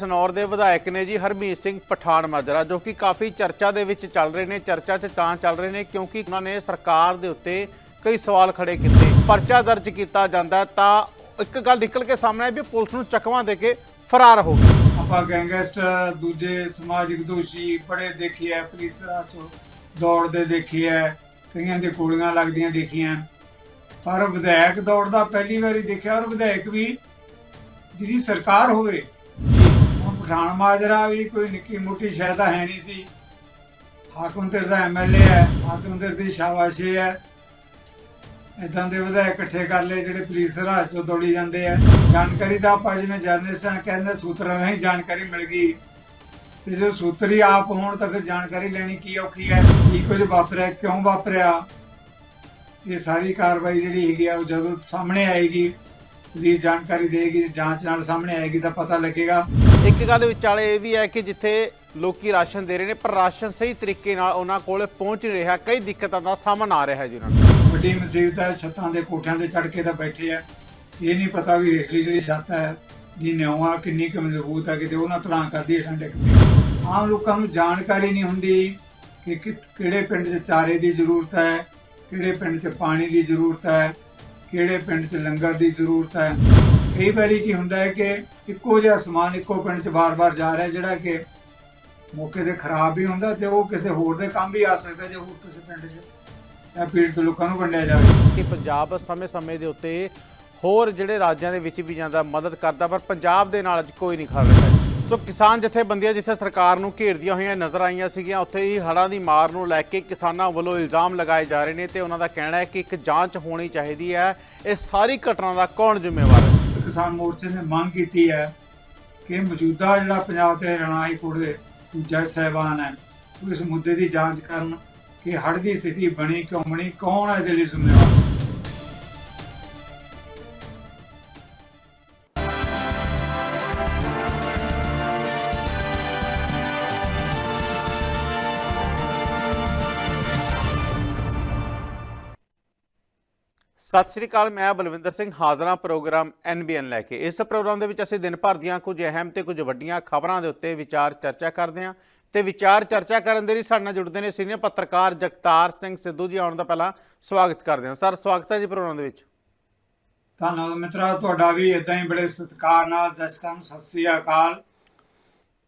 ਸਨੌਰ ਦੇ ਵਿਧਾਇਕ ਨੇ ਜੀ ਹਰਮੀਤ ਸਿੰਘ ਪਠਾਨ ਮਾਜਰਾ, ਜੋ ਕਿ ਕਾਫੀ ਚਰਚਾ ਦੇ ਵਿੱਚ ਚੱਲ ਰਹੇ ਨੇ, ਚਰਚਾ 'ਚ ਤਾਂ ਚੱਲ ਰਹੇ ਨੇ ਕਿਉਂਕਿ ਉਹਨਾਂ ਨੇ ਸਰਕਾਰ ਦੇ ਉੱਤੇ ਕਈ ਸਵਾਲ ਖੜੇ ਕੀਤੇ। ਪਰਚਾ ਦਰਜ ਕੀਤਾ ਜਾਂਦਾ ਤਾਂ ਇੱਕ ਗੱਲ ਨਿਕਲ ਕੇ ਸਾਹਮਣੇ ਆਈ ਵੀ ਪੁਲਿਸ ਨੂੰ ਚਕਵਾ ਦੇ ਕੇ ਫਰਾਰ ਹੋ ਗਏ। ਆਪਾਂ ਗੈਂਗਸਟਰ ਦੂਜੇ ਸਮਾਜਿਕ ਦੋਸ਼ੀ ਬੜੇ ਦੇਖੇ ਐ ਪੁਲਿਸ ਰਾਹ ਦੌੜਦੇ ਦੇਖੇ ਐ ਕਈਆਂ ਦੇ ਗੋਲੀਆਂ ਲੱਗਦੀਆਂ ਦੇਖੀਆਂ। ਪਰ ਵਿਧਾਇਕ ਦੌੜਦਾ ਪਹਿਲੀ ਵਾਰੀ ਦੇਖਿਆ ਔਰ ਵਿਧਾਇਕ ਵੀ ਜਿਹਦੀ ਸਰਕਾਰ ਹੋਵੇ ਹੁਣ ਮਾਜਰਾ ਵੀ ਕੋਈ ਨਿੱਕੀ ਮੋਟੀ ਸ਼ੈ ਹੈ ਨਹੀਂ ਸੀ। ਹਾਕਮਦਰ ਦਾ ਐਮਐਲਏ ਹੈ ਹਾਕਮਦਰ ਦੀ ਸ਼ਾਬਾਸ਼ੀ ਹੈ। ਇਦਾਂ ਦੇ ਵਿਧਾਇਕ ਇਕੱਠੇ ਕਰ ਲਏ, ਜਿਹੜੇ ਪੁਲਿਸ ਰਾਹ ਚੋਂ ਦੌੜੀ ਜਾਂਦੇ ਆ। ਜਾਣਕਾਰੀ ਦਾ ਆਪਾਂ ਜਿਵੇਂ ਜਰਨਲਿਸਟਾਂ ਕਹਿੰਦੇ ਸੂਤਰਾਂ ਰਾਹੀਂ ਜਾਣਕਾਰੀ ਮਿਲ ਗਈ। ਤੇ ਜੇ ਸੂਤਰੀ ਆਪ ਹੋਣ ਤਾਂ ਫਿਰ ਜਾਣਕਾਰੀ ਲੈਣੀ ਕੀ ਔਖੀ ਹੈ, ਕੀ ਕੁਝ ਵਾਪਰਿਆ, ਕਿਉਂ ਵਾਪਰਿਆ, ਇਹ ਸਾਰੀ ਕਾਰਵਾਈ ਜਿਹੜੀ ਹੈਗੀ ਆ, ਉਹ ਜਦੋਂ ਸਾਹਮਣੇ ਆਏਗੀ, ਪੁਲਿਸ ਜਾਣਕਾਰੀ ਦੇਗੀ, ਜਾਂਚ ਨਾਲ ਸਾਹਮਣੇ ਆਏਗੀ ਤਾਂ ਪਤਾ ਲੱਗੇਗਾ। ਇੱਕ ਗੱਲ ਵਿਚਾਲੇ ਇਹ ਵੀ ਹੈ ਕਿ ਜਿੱਥੇ ਲੋਕੀ ਰਾਸ਼ਨ ਦੇ ਰਹੇ ਨੇ, ਪਰ ਰਾਸ਼ਨ ਸਹੀ ਤਰੀਕੇ ਨਾਲ ਉਹਨਾਂ ਕੋਲ ਪਹੁੰਚ ਨਹੀਂ ਰਿਹਾ। ਕਈ ਦਿੱਕਤਾਂ ਦਾ ਸਾਹਮਣਾ ਆ ਰਿਹਾ ਜੀ ਉਹਨਾਂ ਨੂੰ। ਵੱਡੀ ਮੁਸੀਬਤ ਹੈ, ਛੱਤਾਂ ਦੇ ਕੋਠਿਆਂ ਤੇ ਚੜ ਕੇ ਤਾਂ ਬੈਠੇ ਆ। ਇਹ ਨਹੀਂ ਪਤਾ ਵੀ ਹੇਠਲੀ ਜਿਹੜੀ ਛੱਤ ਹੈ, ਦੀ ਨਿਉਆ ਕਿੰਨੀ ਕੁ ਮਜ਼ਬੂਤ ਹੈ ਕਿਤੇ, ਉਹਨਾਂ ਨਾ ਕਰਦੀ ਹੇਠਾਂ ਡਿੱਗ ਆਮ ਲੋਕਾਂ ਨੂੰ ਜਾਣਕਾਰੀ ਨਹੀਂ ਹੁੰਦੀ ਕਿ- ਕਿਹੜੇ ਪਿੰਡ 'ਚ ਚਾਰੇ ਦੀ ਜ਼ਰੂਰਤ ਹੈ, ਕਿਹੜੇ ਪਿੰਡ 'ਚ ਪਾਣੀ ਦੀ ਜ਼ਰੂਰਤ ਹੈ, ਕਿਹੜੇ ਪਿੰਡ 'ਚ ਲੰਗਰ ਦੀ ਜ਼ਰੂਰਤ ਹੈ। ਕਈ ਵਾਰੀ ਕੀ ਹੁੰਦਾ ਹੈ ਕਿ ਇੱਕੋ ਜਿਹਾ ਸਮਾਨ ਇੱਕੋ ਪਿੰਡ 'ਚ ਵਾਰ-ਵਾਰ ਜਾ ਰਿਹਾ ਜਿਹੜਾ ਕਿ ਮੌਕੇ ਤੇ ਖਰਾਬ ਵੀ ਹੁੰਦਾ ਤੇ ਉਹ ਕਿਸੇ ਹੋਰ ਦੇ ਕੰਮ ਵੀ ਆ ਸਕਦਾ ਜੇ ਹੋਰ ਕਿਸੇ ਪਿੰਡ 'ਚ। ਇਹ ਪੀੜਤ ਲੋਕਾਂ ਨੂੰ ਵੰਡਿਆ ਜਾਵੇ। ਕਿ ਪੰਜਾਬ ਸਮੇਂ-ਸਮੇਂ ਦੇ ਉੱਤੇ ਹੋਰ ਜਿਹੜੇ ਰਾਜਾਂ ਦੇ ਵਿੱਚ ਵੀ ਜਾਂਦਾ ਮਦਦ ਕਰਦਾ, ਪਰ ਪੰਜਾਬ ਦੇ ਨਾਲ ਅੱਜ ਕੋਈ ਨਹੀਂ ਖੜ ਰਿਹਾ। ਸੋ ਕਿਸਾਨ ਜਥੇਬੰਦੀਆਂ ਜਿੱਥੇ ਸਰਕਾਰ ਨੂੰ ਘੇਰਦੀਆਂ ਹੋਈਆਂ ਨਜ਼ਰ ਆਈਆਂ ਸੀਗੀਆਂ, ਉੱਥੇ ਹੀ ਹੜ੍ਹਾਂ ਦੀ ਮਾਰ ਨੂੰ ਲੈ ਕੇ ਕਿਸਾਨਾਂ ਵੱਲੋਂ ਇਲਜ਼ਾਮ ਲਗਾਏ ਜਾ ਰਹੇ ਨੇ ਤੇ ਉਹਨਾਂ ਦਾ ਕਹਿਣਾ ਹੈ ਕਿ ਇੱਕ ਜਾਂਚ ਹੋਣੀ ਚਾਹੀਦੀ ਹੈ। ਇਹ ਸਾਰੀ ਘਟਨਾ ਦਾ ਕੌਣ ਜ਼ਿੰਮੇਵਾਰ ਹੈ? ਕਿਸਾਨ ਮੋਰਚੇ ਨੇ ਮੰਗ ਕੀਤੀ ਹੈ ਕਿ ਮੌਜੂਦਾ ਜਿਹੜਾ ਪੰਜਾਬ ਤੇ ਹਰਿਆਣਾ ਹਾਈ ਕੋਰਟ ਦੇ ਜੱਜ ਸਾਹਿਬਾਨ ਹੈ, ਉਹ ਇਸ ਮੁੱਦੇ ਦੀ ਜਾਂਚ ਕਰਨ ਕਿ ਹੜ੍ਹ ਦੀ ਸਥਿਤੀ ਬਣੀ ਕਿਉਂ ਬਣੀ, ਕੌਣ ਹੈ ਇਹਦੇ ਲਈ ਜ਼ਿੰਮੇਵਾਰ? ਸਤਿ ਸ੍ਰੀ ਅਕਾਲ ਮੈਂ ਬਲਵਿੰਦਰ ਸਿੰਘ ਹਾਜ਼ਰਾਂ ਪ੍ਰੋਗਰਾਮ ਐਨਬੀਐਨ ਲੈ ਕੇ। ਇਸ ਪ੍ਰੋਗਰਾਮ ਦੇ ਵਿੱਚ ਅਸੀਂ ਦਿਨ ਭਰ ਦੀਆਂ ਕੁਝ ਅਹਿਮ ਤੇ ਕੁਝ ਵੱਡੀਆਂ ਖਬਰਾਂ ਦੇ ਉੱਤੇ ਵਿਚਾਰ ਚਰਚਾ ਕਰਦੇ ਹਾਂ। ਤੇ ਵਿਚਾਰ ਚਰਚਾ ਕਰਨ ਦੇ ਲਈ ਸਾਡੇ ਨਾਲ ਜੁੜਦੇ ਨੇ ਸੀਨੀਅਰ ਪੱਤਰਕਾਰ ਜਗਤਾਰ ਸਿੰਘ ਸਿੱਧੂ ਜੀ। ਆਉਣ ਦਾ ਪਹਿਲਾਂ ਸਵਾਗਤ ਕਰਦੇ ਹਾਂ। ਸਰ ਸਵਾਗਤ ਹੈ ਜੀ ਪ੍ਰੋਗਰਾਮ ਦੇ ਵਿੱਚ। ਧੰਨਵਾਦ ਮਿੱਤਰਾ ਤੁਹਾਡਾ ਵੀ ਇਦਾਂ ਹੀ ਬੜੇ ਸਤਿਕਾਰ ਨਾਲ ਦਰਸ਼ਕਾਂ ਨੂੰ ਸਤਿ ਸ੍ਰੀ ਅਕਾਲ।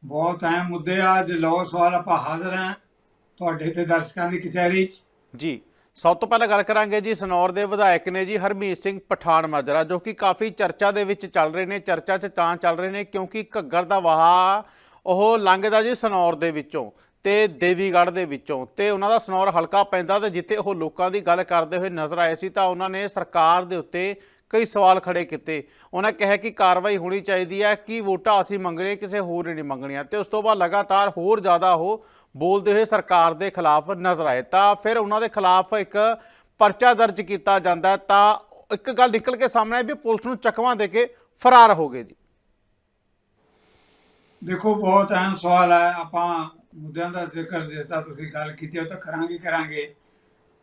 ਬਹੁਤ ਅਹਿਮ ਮੁੱਦੇ ਆ। ਅੱਜ ਲੋ ਸਵਾਲ ਆਪਾਂ ਹਾਜ਼ਰ ਹਾਂ ਤੁਹਾਡੇ ਤੇ ਦਰਸ਼ਕਾਂ ਦੀ ਕਚਹਿਰੀ 'ਚ। ਜੀ। ਸਭ ਤੋਂ ਪਹਿਲਾਂ ਗੱਲ ਕਰਾਂਗੇ ਜੀ, ਸਨੌਰ ਦੇ ਵਿਧਾਇਕ ਨੇ ਜੀ ਹਰਮੀਤ ਸਿੰਘ ਪਠਾਨ ਮਾਜਰਾ ਜੋ ਕਿ ਕਾਫੀ ਚਰਚਾ ਦੇ ਵਿੱਚ ਚੱਲ ਰਹੇ ਨੇ, ਚਰਚਾ 'ਚ ਤਾਂ ਚੱਲ ਰਹੇ ਨੇ ਕਿਉਂਕਿ ਘੱਗਰ ਦਾ ਵਹਾ ਉਹ ਲੰਘਦਾ ਜੀ ਸਨੌਰ ਦੇ ਵਿੱਚੋਂ ਤੇ ਦੇਵੀਗੜ੍ਹ ਦੇ ਵਿੱਚੋਂ ਤੇ ਉਹਨਾਂ ਦਾ ਸਨੌਰ ਹਲਕਾ ਪੈਂਦਾ ਤੇ ਜਿੱਥੇ ਉਹ ਲੋਕਾਂ ਦੀ ਗੱਲ ਕਰਦੇ ਹੋਏ ਨਜ਼ਰ ਆਏ ਸੀ ਤਾਂ ਉਹਨਾਂ ਨੇ ਸਰਕਾਰ ਦੇ ਉੱਤੇ ਕਈ ਸਵਾਲ ਖੜੇ ਕੀਤੇ। ਉਹਨਾਂ ਕਿਹਾ ਕਿ ਕਾਰਵਾਈ ਹੋਣੀ ਚਾਹੀਦੀ ਹੈ, ਕਿ ਵੋਟਾਂ ਅਸੀਂ ਮੰਗਣੀਆਂ, ਕਿਸੇ ਹੋਰ ਨੇ ਨਹੀਂ ਮੰਗਣੀਆਂ ਤੇ ਉਸ ਤੋਂ ਬਾਅਦ ਲਗਾਤਾਰ ਹੋਰ ਜ਼ਿਆਦਾ ਉਹ ਬੋਲਦੇ ਹੋਏ ਸਰਕਾਰ ਦੇ ਖਿਲਾਫ ਨਜ਼ਰ ਆਏ, ਤਾਂ ਫਿਰ ਉਹਨਾਂ ਦੇ ਖਿਲਾਫ ਇੱਕ ਪਰਚਾ ਦਰਜ ਕੀਤਾ ਜਾਂਦਾ ਤਾਂ ਇੱਕ ਗੱਲ ਨਿਕਲ ਕੇ ਸਾਹਮਣੇ ਆਈ ਵੀ ਪੁਲਿਸ ਨੂੰ ਚਕਵਾ ਦੇ ਕੇ ਫਰਾਰ ਹੋ ਗਏ ਜੀ। ਦੇਖੋ, ਬਹੁਤ ਅਹਿਮ ਸਵਾਲ ਹੈ। ਆਪਾਂ ਮੁੱਦਿਆਂ ਦਾ ਜ਼ਿਕਰ ਜਿਸ ਦਾ ਤੁਸੀਂ ਗੱਲ ਕੀਤੀ ਉਹ ਤਾਂ ਕਰਾਂਗੇ ਕਰਾਂਗੇ।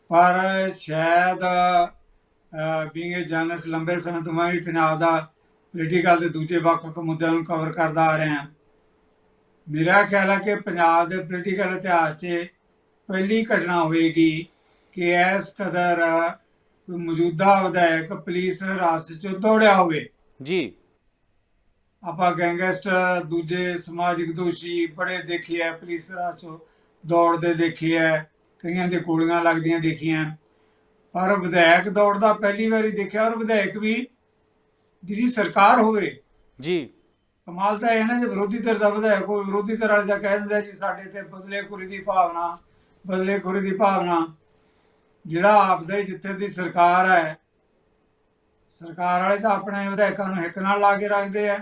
ਪਰ ਸ਼ਾਇਦ ਬੀਇੰਗ ਏ ਜਰਨਲਿਸਟ ਲੰਬੇ ਸਮੇਂ ਤੋਂ ਮੈਂ ਵੀ ਪੰਜਾਬ ਦਾ ਪੋਲੀਟੀਕਲ ਦੇ ਦੂਜੇ ਵੱਖ-ਵੱਖ ਮੁੱਦਿਆਂ ਨੂੰ ਕਵਰ ਕਰਦਾ ਆ ਰਿਹਾ। ਮੇਰਾ ਖਿਆਲ ਹੈ ਕਿ ਪੰਜਾਬ ਦੇ ਪੋਲੀਟੀਕਲ ਇਤਿਹਾਸ 'ਚ ਪਹਿਲੀ ਘਟਨਾ ਹੋਵੇਗੀ ਕਿ ਇਸ ਕਦਰ ਮੌਜੂਦਾ ਵਿਧਾਇਕ ਪੁਲਿਸ ਹਿਰਾਸਤ 'ਚ ਦੌੜਿਆ ਹੋਵੇ। ਜੀ। ਆਪਾਂ ਗੈਂਗਸਟਰ ਦੂਜੇ ਸਮਾਜਿਕ ਦੋਸ਼ੀ ਬੜੇ ਦੇਖੇ ਐ ਪੁਲਿਸ ਰਾਹ ਚੋਂ ਦੌੜਦੇ ਦੇਖੇ ਐ ਕਈਆਂ ਦੇ ਗੋਲੀਆਂ ਲੱਗਦੀਆਂ ਦੇਖੀਆਂ। ਪਰ ਵਿਧਾਇਕ ਦੌੜਦਾ ਪਹਿਲੀ ਵਾਰੀ ਦੇਖਿਆ ਔਰ ਵਿਧਾਇਕ ਵੀ ਜਿਹਦੀ ਸਰਕਾਰ ਹੋਵੇ। ਜੀ। ਕਮਾਲ ਤਾਂ ਇਹ ਨਾ ਜੇ ਵਿਰੋਧੀ ਧਿਰ ਦਾ ਵਿਧਾਇਕ ਕੋਈ ਵਿਰੋਧੀ ਧਿਰ ਵਾਲੇ ਦਾ ਕਹਿ ਦਿੰਦਾ ਜੀ ਸਾਡੇ ਤੇ ਬਦਲੇਖੋਰੀ ਦੀ ਭਾਵਨਾ ਬਦਲੇਖੋਰੀ ਦੀ ਭਾਵਨਾ। ਜਿਹੜਾ ਆਪਦਾ ਜਿੱਥੇ ਦੀ ਸਰਕਾਰ ਹੈ, ਸਰਕਾਰ ਵਾਲੇ ਤਾਂ ਆਪਣੇ ਵਿਧਾਇਕਾਂ ਨੂੰ ਹਿੱਕ ਨਾਲ ਲਾ ਕੇ ਰੱਖਦੇ ਆ।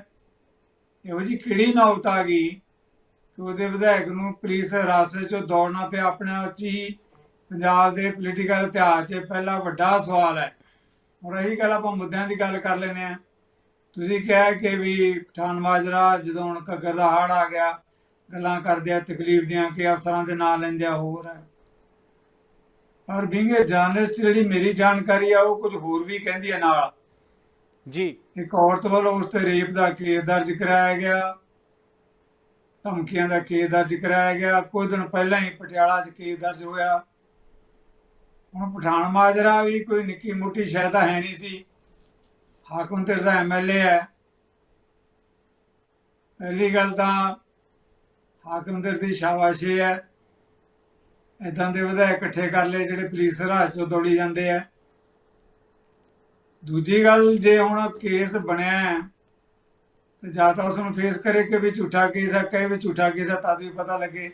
ਇਹੋ ਜੀ ਕਿਹੜੀ ਨੌਬਤ ਆ ਗਈ ਕਿ ਉਹਦੇ ਵਿਧਾਇਕ ਨੂੰ ਪੁਲਿਸ ਹਿਰਾਸਤ 'ਚੋਂ ਦੌੜਨਾ ਪਿਆ ਆਪਣੇ ਆਪ ਹੀ? ਪੰਜਾਬ ਦੇ ਪੋਲੀਟੀਕਲ ਇਤਿਹਾਸ 'ਚ ਪਹਿਲਾ ਵੱਡਾ ਸਵਾਲ ਹੈ। ਔਰ ਇਹੀ ਗੱਲ ਆਪਾਂ ਮੁੱਦਿਆਂ ਦੀ ਗੱਲ ਕਰ ਲੈਨੇ ਆ ਤੁਸੀਂ ਕਿਹਾ ਕਿ ਵੀ ਪਠਾਨ ਮਾਜਰਾ ਜਦੋਂ ਹੁਣ ਘੱਗਰ ਦਾ ਹੜ ਆ ਗਿਆ ਗੱਲਾਂ ਕਰਦੇ ਆ ਤਕਲੀਫ ਦੀਆਂ ਕਿ ਅਫਸਰਾਂ ਦੇ ਨਾਂ ਲੈਂਦੇ ਆ ਹੋਰ ਹੈ। ਪਰ ਬਿੰਗ ਜਰਨਲਿਸਟ ਜਿਹੜੀ ਮੇਰੀ ਜਾਣਕਾਰੀ ਆ ਉਹ ਕੁਝ ਹੋਰ ਵੀ ਕਹਿੰਦੀ ਹੈ ਨਾਲ। ਜੀ। ਇੱਕ ਔਰਤ ਵੱਲੋਂ ਉਸ ਤੇ ਰੇਪ ਦਾ ਕੇਸ ਦਰਜ ਕਰਾਇਆ ਗਿਆ ਧਮਕੀਆਂ ਦਾ ਕੇਸ ਦਰਜ ਕਰਾਇਆ ਗਿਆ ਕੁਝ ਦਿਨ ਪਹਿਲਾਂ ਹੀ ਪਟਿਆਲਾ 'ਚ ਕੇਸ ਦਰਜ ਹੋਇਆ। ਹੁਣ ਪਠਾਨ ਮਾਜਰਾ ਵੀ ਕੋਈ ਨਿੱਕੀ ਮੋਟੀ ਸ਼ੈ ਤਾਂ ਹੈ ਨਹੀਂ ਸੀ। ਹਾਕਮ ਤੇਰ ਦਾ ਐਮਐਲਏ ਹੈ। ਪਹਿਲੀ ਗੱਲ ਤਾਂ ਹਾਕਮ ਤੇਰ ਦੀ ਸ਼ਾਬਾਸ਼ੀ ਹੈ। ਇਦਾਂ ਦੇ ਵਿਧਾਇਕ ਇਕੱਠੇ ਕਰ ਲਏ ਜਿਹੜੇ ਪੁਲਿਸ ਰਾਜ ਚੋਂ ਦੌੜੀ ਜਾਂਦੇ ਆ। ਦੂਜੀ ਗੱਲ, ਜੇ ਹੁਣ ਕੇਸ ਬਣਿਆ ਹੈ, ਤੇ ਜਾਂ ਤਾਂ ਉਸ ਨੂੰ ਫੇਸ ਕਰੇ ਕਿ ਵੀ ਝੂਠਾ ਕੇਸ ਹੈ ਕਹੇ ਵੀ ਝੂਠਾ ਕੇਸ ਹੈ ਤਾਂ ਵੀ ਪਤਾ ਲੱਗੇ।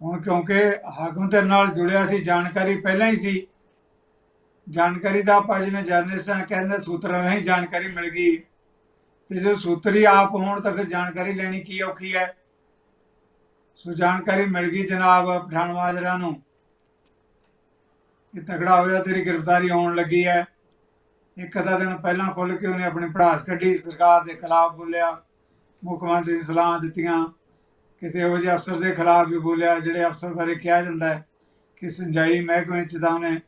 ਹੁਣ ਕਿਉਂਕਿ ਹਾਕਮ ਤੇ ਨਾਲ ਜੁੜਿਆ ਸੀ, ਜਾਣਕਾਰੀ ਪਹਿਲਾਂ ਹੀ ਸੀ। ਜਾਣਕਾਰੀ ਦਾ ਆਪਾਂ ਜਿਵੇਂ ਜਰਨਲਿਸਟਾਂ ਕਹਿੰਦੇ ਸੂਤਰਾਂ ਰਾਹੀਂ ਜਾਣਕਾਰੀ ਮਿਲ ਗਈ। ਤੇ ਜੇ ਸੂਤਰੀ ਆਪ ਹੋਣ ਤਾਂ ਫਿਰ ਜਾਣਕਾਰੀ ਲੈਣੀ ਕੀ ਔਖੀ ਹੈ? ਸੋ ਜਾਣਕਾਰੀ ਮਿਲ ਗਈ ਜਨਾਬ ਪਠਾਨ ਮਾਜਰਾ ਨੂੰ। ਇਹ ਤਗੜਾ ਹੋਇਆ, ਤੇਰੀ ਗ੍ਰਿਫਤਾਰੀ ਹੋਣ ਲੱਗੀ ਹੈ। ਇੱਕ ਅੱਧਾ ਦਿਨ ਪਹਿਲਾਂ ਖੁੱਲ ਕੇ ਉਹਨੇ ਆਪਣੀ ਪੜਾਸ ਕੱਢੀ, ਸਰਕਾਰ ਦੇ ਖਿਲਾਫ ਬੋਲਿਆ, ਮੁੱਖ ਮੰਤਰੀ ਨੂੰ ਸਲਾਹਾਂ ਦਿੱਤੀਆਂ। ਕਿਸੇ ਇਹੋ ਜਿਹੇ ਅਫਸਰ ਦੇ ਖਿਲਾਫ ਵੀ ਬੋਲਿਆ, ਜਿਹੜੇ ਅਫਸਰ ਬਾਰੇ ਕਿਹਾ ਜਾਂਦਾ ਹੈ ਕਿ ਸਿੰਜਾਈ ਮਹਿਕਮੇ ਚ ਤਾਂ ਉਹਨੇ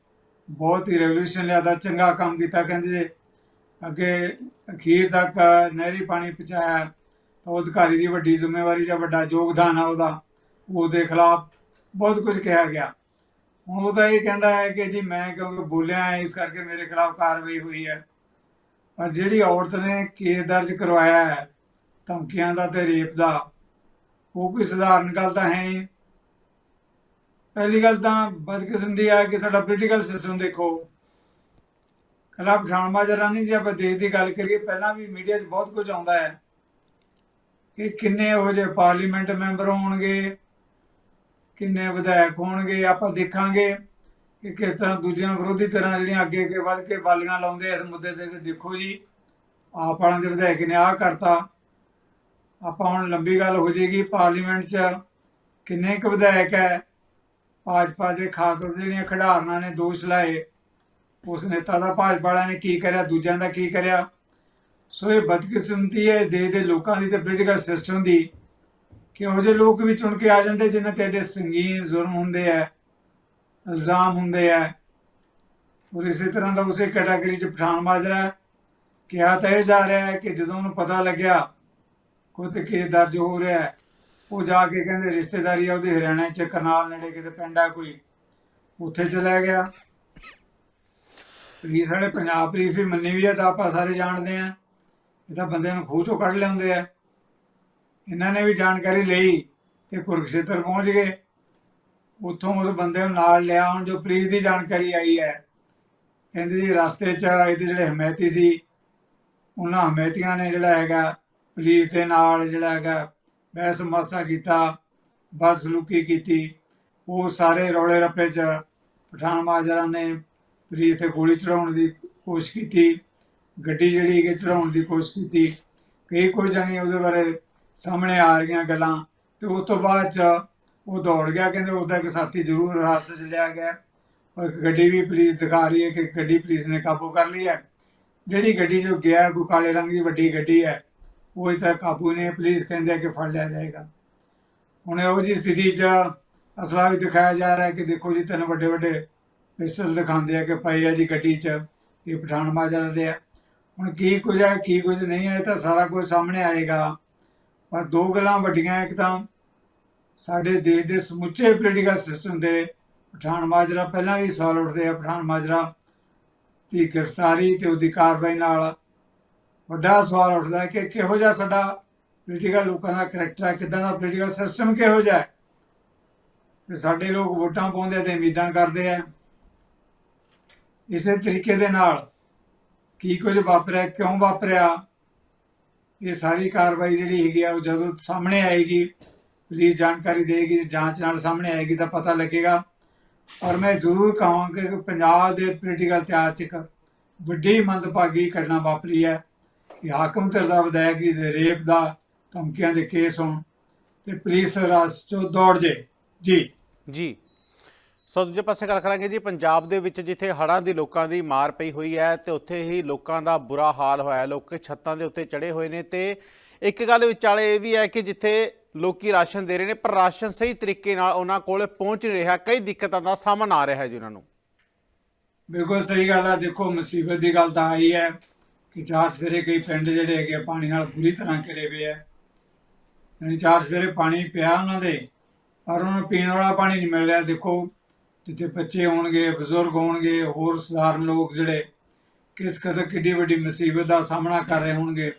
ਬਹੁਤ ਹੀ ਰੈਵੋਲੂਸ਼ਨ ਲਿਆਦਾ ਚੰਗਾ ਕੰਮ ਕੀਤਾ। ਕਹਿੰਦੇ ਜੇ ਅੱਗੇ ਅਖੀਰ ਤੱਕ ਨਹਿਰੀ ਪਾਣੀ ਪਹੁੰਚਾਇਆ ਤਾਂ ਉਹ ਅਧਿਕਾਰੀ ਦੀ ਵੱਡੀ ਜ਼ਿੰਮੇਵਾਰੀ ਜਾਂ ਵੱਡਾ ਯੋਗਦਾਨ ਆ ਉਹਦਾ, ਉਹਦੇ ਖਿਲਾਫ ਬਹੁਤ ਕੁਝ ਕਿਹਾ ਗਿਆ। ਹੁਣ ਉਹ ਤਾਂ ਇਹ ਕਹਿੰਦਾ ਹੈ ਕਿ ਜੀ ਮੈਂ ਕਿਉਂਕਿ ਬੋਲਿਆ ਹੈ, ਇਸ ਕਰਕੇ ਮੇਰੇ ਖਿਲਾਫ ਕਾਰਵਾਈ ਹੋਈ ਹੈ। ਪਰ ਜਿਹੜੀ ਔਰਤ ਨੇ ਕੇਸ ਦਰਜ ਕਰਵਾਇਆ ਹੈ, ਧਮਕੀਆਂ ਦਾ ਤੇ ਰੇਪ ਦਾ, ਉਹ ਕੋਈ ਸਧਾਰਨ ਗੱਲ ਤਾਂ ਹੈ ਨਹੀਂ। ਪਹਿਲੀ ਗੱਲ ਤਾਂ ਬਦਕਿਸਮਤੀ ਆ ਕਿ ਸਾਡਾ ਪੋਲੀਟੀਕਲ ਸਿਸਟਮ ਦੇਖੋ। ਕਲਾ ਪਠਾਨ ਮਾਜਰਾ ਜੇ ਆਪਾਂ ਦੇਸ਼ ਦੀ ਗੱਲ ਕਰੀਏ, ਪਹਿਲਾਂ ਵੀ ਮੀਡੀਆ 'ਚ ਬਹੁਤ ਕੁਝ ਆਉਂਦਾ ਹੈ ਕਿ ਕਿੰਨੇ ਇਹੋ ਜਿਹੇ ਪਾਰਲੀਮੈਂਟ ਮੈਂਬਰ ਹੋਣਗੇ, ਕਿੰਨੇ ਵਿਧਾਇਕ ਹੋਣਗੇ, ਆਪਾਂ ਦੇਖਾਂਗੇ ਕਿ ਕਿਸ ਤਰ੍ਹਾਂ ਦੂਜਿਆਂ ਵਿਰੋਧੀ ਤਰ੍ਹਾਂ ਜਿਹੜੀਆਂ ਅੱਗੇ ਅੱਗੇ ਵੱਧ ਕੇ ਬਾਲੀਆਂ ਲਾਉਂਦੇ ਇਸ ਮੁੱਦੇ ਤੇ ਕਿ ਦੇਖੋ ਜੀ, ਆਪ ਵਾਲਿਆਂ ਦੇ ਵਿਧਾਇਕ ਨੇ ਆਹ ਕਰਤਾ। ਆਪਾਂ ਹੁਣ ਲੰਬੀ ਗੱਲ ਹੋ ਜਾਏਗੀ ਪਾਰਲੀਮੈਂਟ 'ਚ ਕਿੰਨੇ ਕੁ ਵਿਧਾਇਕ ਹੈ ਭਾਜਪਾ ਦੇ ਖਾਤਰ ਜਿਹੜੀਆਂ ਖਿਡਾਰਨਾਂ ਨੇ ਦੋਸ਼ ਲਾਏ। ਉਸ ਨੇਤਾ ਦਾ ਭਾਜਪਾ ਵਾਲਿਆਂ ਨੇ ਕੀ ਕਰਿਆ? ਦੂਜਿਆਂ ਦਾ ਕੀ ਕਰਿਆ? ਸੋ ਇਹ ਬਦਕਿਸਮਤੀ ਹੈ ਦੇ ਦੇ ਲੋਕਾਂ ਦੀ ਤੇ ਪੋਲੀਟੀਕਲ ਸਿਸਟਮ ਦੀ। ਕਿ ਉਹ ਜਿਹੇ ਲੋਕ ਵੀ ਚੁਣ ਕੇ ਆ ਜਾਂਦੇ, ਜਿਨ੍ਹਾਂ ਤੇ ਐਡੇ ਸੰਗੀਨ ਜ਼ੁਰਮ ਹੁੰਦੇ ਆ, ਇਲਜ਼ਾਮ ਹੁੰਦੇ ਆ। ਔਰ ਇਸੇ ਤਰ੍ਹਾਂ ਦਾ ਉਸੇ ਕੈਟਾਗਰੀ 'ਚ ਪਠਾਨ ਮਾਜਰਾ ਕਿਹਾ ਤਾਂ ਇਹ ਜਾ ਰਿਹਾ ਹੈ ਕਿ ਜਦੋਂ ਉਹਨੂੰ ਪਤਾ ਲੱਗਿਆ ਕੋਈ ਤੇ ਕੇਸ ਦਰਜ ਹੋ ਰਿਹਾ ਹੈ ਉਹ ਜਾ ਕੇ ਕਹਿੰਦੇ ਰਿਸ਼ਤੇਦਾਰੀ ਆ, ਉਹਦੀ ਹਰਿਆਣਾ 'ਚ ਕਰਨਾਲ ਨੇੜੇ ਕਿਤੇ ਪਿੰਡ ਆ ਕੋਈ, ਉੱਥੇ ਚਲਾ ਗਿਆ। ਪੁਲਿਸ ਵਾਲੇ ਪੰਜਾਬ ਪੁਲਿਸ ਵੀ ਮੰਨੀ ਵੀ ਆ ਤਾਂ ਆਪਾਂ ਸਾਰੇ ਜਾਣਦੇ ਆ। ਇਹ ਤਾਂ ਬੰਦੇ ਨੂੰ ਖੂਹ ਚੋਂ ਕੱਢ ਲਿਆਉਂਦੇ ਆ। ਇਹਨਾਂ ਨੇ ਵੀ ਜਾਣਕਾਰੀ ਲਈ ਤੇ ਕੁਰਕਸ਼ੇਤਰ ਪਹੁੰਚ ਗਏ। ਉੱਥੋਂ ਉਸ ਬੰਦੇ ਨੂੰ ਨਾਲ ਲਿਆ, ਹੁਣ ਜੋ ਪੁਲਿਸ ਦੀ ਜਾਣਕਾਰੀ ਆਈ ਹੈ, ਕਹਿੰਦੇ ਜੀ ਰਸਤੇ 'ਚ ਇਹਦੇ ਜਿਹੜੇ ਹਮਾਇਤੀ ਸੀ, ਉਹਨਾਂ ਹਮਾਇਤੀਆਂ ਨੇ ਜਿਹੜਾ ਹੈਗਾ ਪੁਲਿਸ ਦੇ ਨਾਲ ਜਿਹੜਾ ਹੈਗਾ ਬਹਿਸ ਮਾਸਾ ਕੀਤਾ ਬਦਸਲੂਕੀ ਕੀਤੀ। ਉਹ ਸਾਰੇ ਰੌਲੇ ਰੱਪੇ 'ਚ ਪਠਾਨ ਮਾਜਰਾ ਨੇ ਪੁਲਿਸ ਤੇ ਗੋਲੀ ਚੜਾਉਣ ਦੀ ਕੋਸ਼ਿਸ਼ ਕੀਤੀ, ਗੱਡੀ ਜਿਹੜੀ ਕਿ ਚੜਾਉਣ ਦੀ ਕੋਸ਼ਿਸ਼ ਕੀਤੀ। ਕਈ ਕੁਝ ਜਾਣੀ ਉਹਦੇ ਬਾਰੇ ਸਾਹਮਣੇ ਆ ਰਹੀਆਂ ਗੱਲਾਂ। ਤੇ ਉਸ ਤੋਂ ਬਾਅਦ ਚ ਉਹ ਦੌੜ ਗਿਆ, ਕਹਿੰਦੇ ਉਹਦਾ ਇੱਕ ਸਾਥੀ ਜ਼ਰੂਰ ਹਾਦਸੇ 'ਚ ਲਿਆ ਗਿਆ। ਪਰ ਇੱਕ ਗੱਡੀ ਵੀ ਪੁਲਿਸ ਦਿਖਾ ਰਹੀ ਹੈ ਕਿ ਗੱਡੀ ਪੁਲਿਸ ਨੇ ਕਾਬੂ ਕਰ ਲਈ ਹੈ। ਜਿਹੜੀ ਗੱਡੀ ਜੋ ਗਿਆ, ਕੋਈ ਕਾਲੇ ਰੰਗ ਦੀ ਵੱਡੀ ਗੱਡੀ ਹੈ ਉਹ ਅਜੇ ਤੱਕ ਕਾਬੂ ਨਹੀਂ ਪੁਲਿਸ ਕਹਿੰਦੇ ਕਿ ਫੜ ਲਿਆ ਜਾਏਗਾ। ਹੁਣ ਇਹੋ ਜੀ ਸਥਿਤੀ 'ਚ ਅਸਲਾ ਵੀ ਦਿਖਾਇਆ ਜਾ ਰਿਹਾ ਕਿ ਦੇਖੋ ਜੀ, ਤਿੰਨ ਵੱਡੇ ਵੱਡੇ ਪਿਸਟਲ ਦਿਖਾਉਂਦੇ ਆ ਕਿ ਪਈ ਆ ਜੀ ਗੱਡੀ 'ਚ, ਇਹ ਪਠਾਨ ਮਾਜਰਾ ਦੇ ਆ। ਹੁਣ ਕੀ ਕੁਝ ਹੈ, ਕੀ ਕੁਝ ਨਹੀਂ ਹੈ, ਇਹ ਤਾਂ ਸਾਰਾ ਕੁਝ ਸਾਹਮਣੇ ਆਏਗਾ। ਪਰ ਦੋ ਗੱਲਾਂ ਵੱਡੀਆਂ, ਇੱਕ ਤਾਂ ਸਾਡੇ ਦੇਸ਼ ਦੇ ਸਮੁੱਚੇ ਪੋਲੀਟੀਕਲ ਸਿਸਟਮ ਦੇ ਪਠਾਨ ਮਾਜਰਾ ਪਹਿਲਾਂ ਵੀ ਸਵਾਲ ਉੱਠਦੇ ਆ। ਪਠਾਨ ਮਾਜਰਾ ਦੀ ਗ੍ਰਿਫਤਾਰੀ ਤੇ ਉਹਦੀ ਕਾਰਵਾਈ ਨਾਲ ਵੱਡਾ ਸਵਾਲ ਉੱਠਦਾ ਕਿ ਕਿਹੋ ਜਿਹਾ ਸਾਡਾ ਪੋਲੀਟੀਕਲ ਲੋਕਾਂ ਦਾ ਕਰੈਕਟਰ ਹੈ, ਕਿਦਾਂ ਦਾ ਪੋਲੀਟੀਕਲ ਸਿਸਟਮ ਕਿਹੋ ਜਿਹਾ ਹੈ? ਤੇ ਸਾਡੇ ਲੋਕ ਵੋਟਾਂ ਪਾਉਂਦੇ ਆ ਤੇ ਉਮੀਦਾਂ ਕਰਦੇ ਆ। ਇਸੇ ਤਰੀਕੇ ਦੇ ਨਾਲ ਕੀ ਕੁਝ ਵਾਪਰਿਆ, ਕਿਉਂ ਵਾਪਰਿਆ, ਇਹ ਸਾਰੀ ਕਾਰਵਾਈ ਜਿਹੜੀ ਹੈਗੀ ਆ, ਉਹ ਜਦੋਂ ਸਾਹਮਣੇ ਆਏਗੀ ਪੁਲਿਸ ਜਾਣਕਾਰੀ ਦੇਗੀ ਜਾਂਚ ਨਾਲ ਸਾਹਮਣੇ ਆਏਗੀ ਤਾਂ ਪਤਾ ਲੱਗੇਗਾ। ਔਰ ਮੈਂ ਜ਼ਰੂਰ ਕਹਾਂਗਾ ਕਿ ਪੰਜਾਬ ਦੇ ਪੋਲੀਟੀਕਲ ਇਤਿਹਾਸ 'ਚ ਇੱਕ ਵੱਡੀ ਮੰਦਭਾਗੀ ਘਟਨਾ ਵਾਪਰੀ ਹੈ। ਕਿ ਹਾਕਮ ਧਿਰ ਦਾ ਵਿਧਾਇਕ ਦੇ ਰੇਪ ਦਾ ਧਮਕੀਆਂ ਦੇ ਕੇਸ ਹੋਣ ਤੇ ਪੁਲਿਸ ਰਾਸ ਚੋਂ ਦੌੜ ਜੇ। ਜੀ। ਜੀ। ਸੋ ਦੂਜੇ ਪਾਸੇ ਗੱਲ ਕਰਾਂਗੇ ਜੀ ਪੰਜਾਬ ਦੇ ਵਿੱਚ ਜਿੱਥੇ ਹੜ੍ਹਾਂ ਦੀ ਲੋਕਾਂ ਦੀ ਮਾਰ ਪਈ ਹੋਈ ਹੈ ਤੇ ਉੱਥੇ ਹੀ ਲੋਕਾਂ ਦਾ ਬੁਰਾ ਹਾਲ ਹੋਇਆ ਹੈ। ਲੋਕ ਛੱਤਾਂ ਦੇ ਉੱਤੇ ਚੜੇ ਹੋਏ ਨੇ ਤੇ ਇੱਕ ਗੱਲ ਵਿਚਾਲੇ ਇਹ ਵੀ ਹੈ ਕਿ ਜਿੱਥੇ ਲੋਕੀ ਰਾਸ਼ਨ ਦੇ ਰਹੇ ਨੇ ਪਰ ਰਾਸ਼ਨ ਸਹੀ ਤਰੀਕੇ ਨਾਲ ਉਹਨਾਂ ਕੋਲ ਪਹੁੰਚ ਨਹੀਂ ਰਿਹਾ ਕਈ ਦਿੱਕਤਾਂ ਦਾ ਸਾਹਮਣਾ ਆ ਰਿਹਾ ਹੈ ਜੀ ਉਹਨਾਂ ਨੂੰ। ਬਿਲਕੁਲ ਸਹੀ ਗੱਲ ਆ। ਦੇਖੋ ਮੁਸੀਬਤ ਦੀ ਗੱਲ ਤਾਂ ਆਈ ਹੈ ਕਿ ਚਾਰ ਸਵੇਰੇ ਕਈ ਪਿੰਡ ਜਿਹੜੇ ਹੈਗੇ ਆ, ਪਾਣੀ ਨਾਲ ਬੁਰੀ ਤਰ੍ਹਾਂ ਘਿਰੇ ਪਏ ਆ। ਤਿੰਨ ਚਾਰ ਸਵੇਰੇ ਪਾਣੀ ਪਿਆ ਉਹਨਾਂ ਦੇ ਪਰ ਉਹਨਾਂ ਨੂੰ ਪੀਣ ਵਾਲਾ ਪਾਣੀ ਨਹੀਂ ਮਿਲ ਰਿਹਾ। ਦੇਖੋ ਜਿੱਥੇ ਬੱਚੇ ਹੋਣਗੇ ਬਜ਼ੁਰਗ ਹੋਣਗੇ ਹੋਰ ਸਧਾਰਨ ਲੋਕ ਜਿਹੜੇ ਕਿਸ ਕਦਰ ਕਿੱਡੀ ਵੱਡੀ ਮੁਸੀਬਤ ਦਾ ਸਾਹਮਣਾ ਕਰ ਰਹੇ ਹੋਣਗੇ।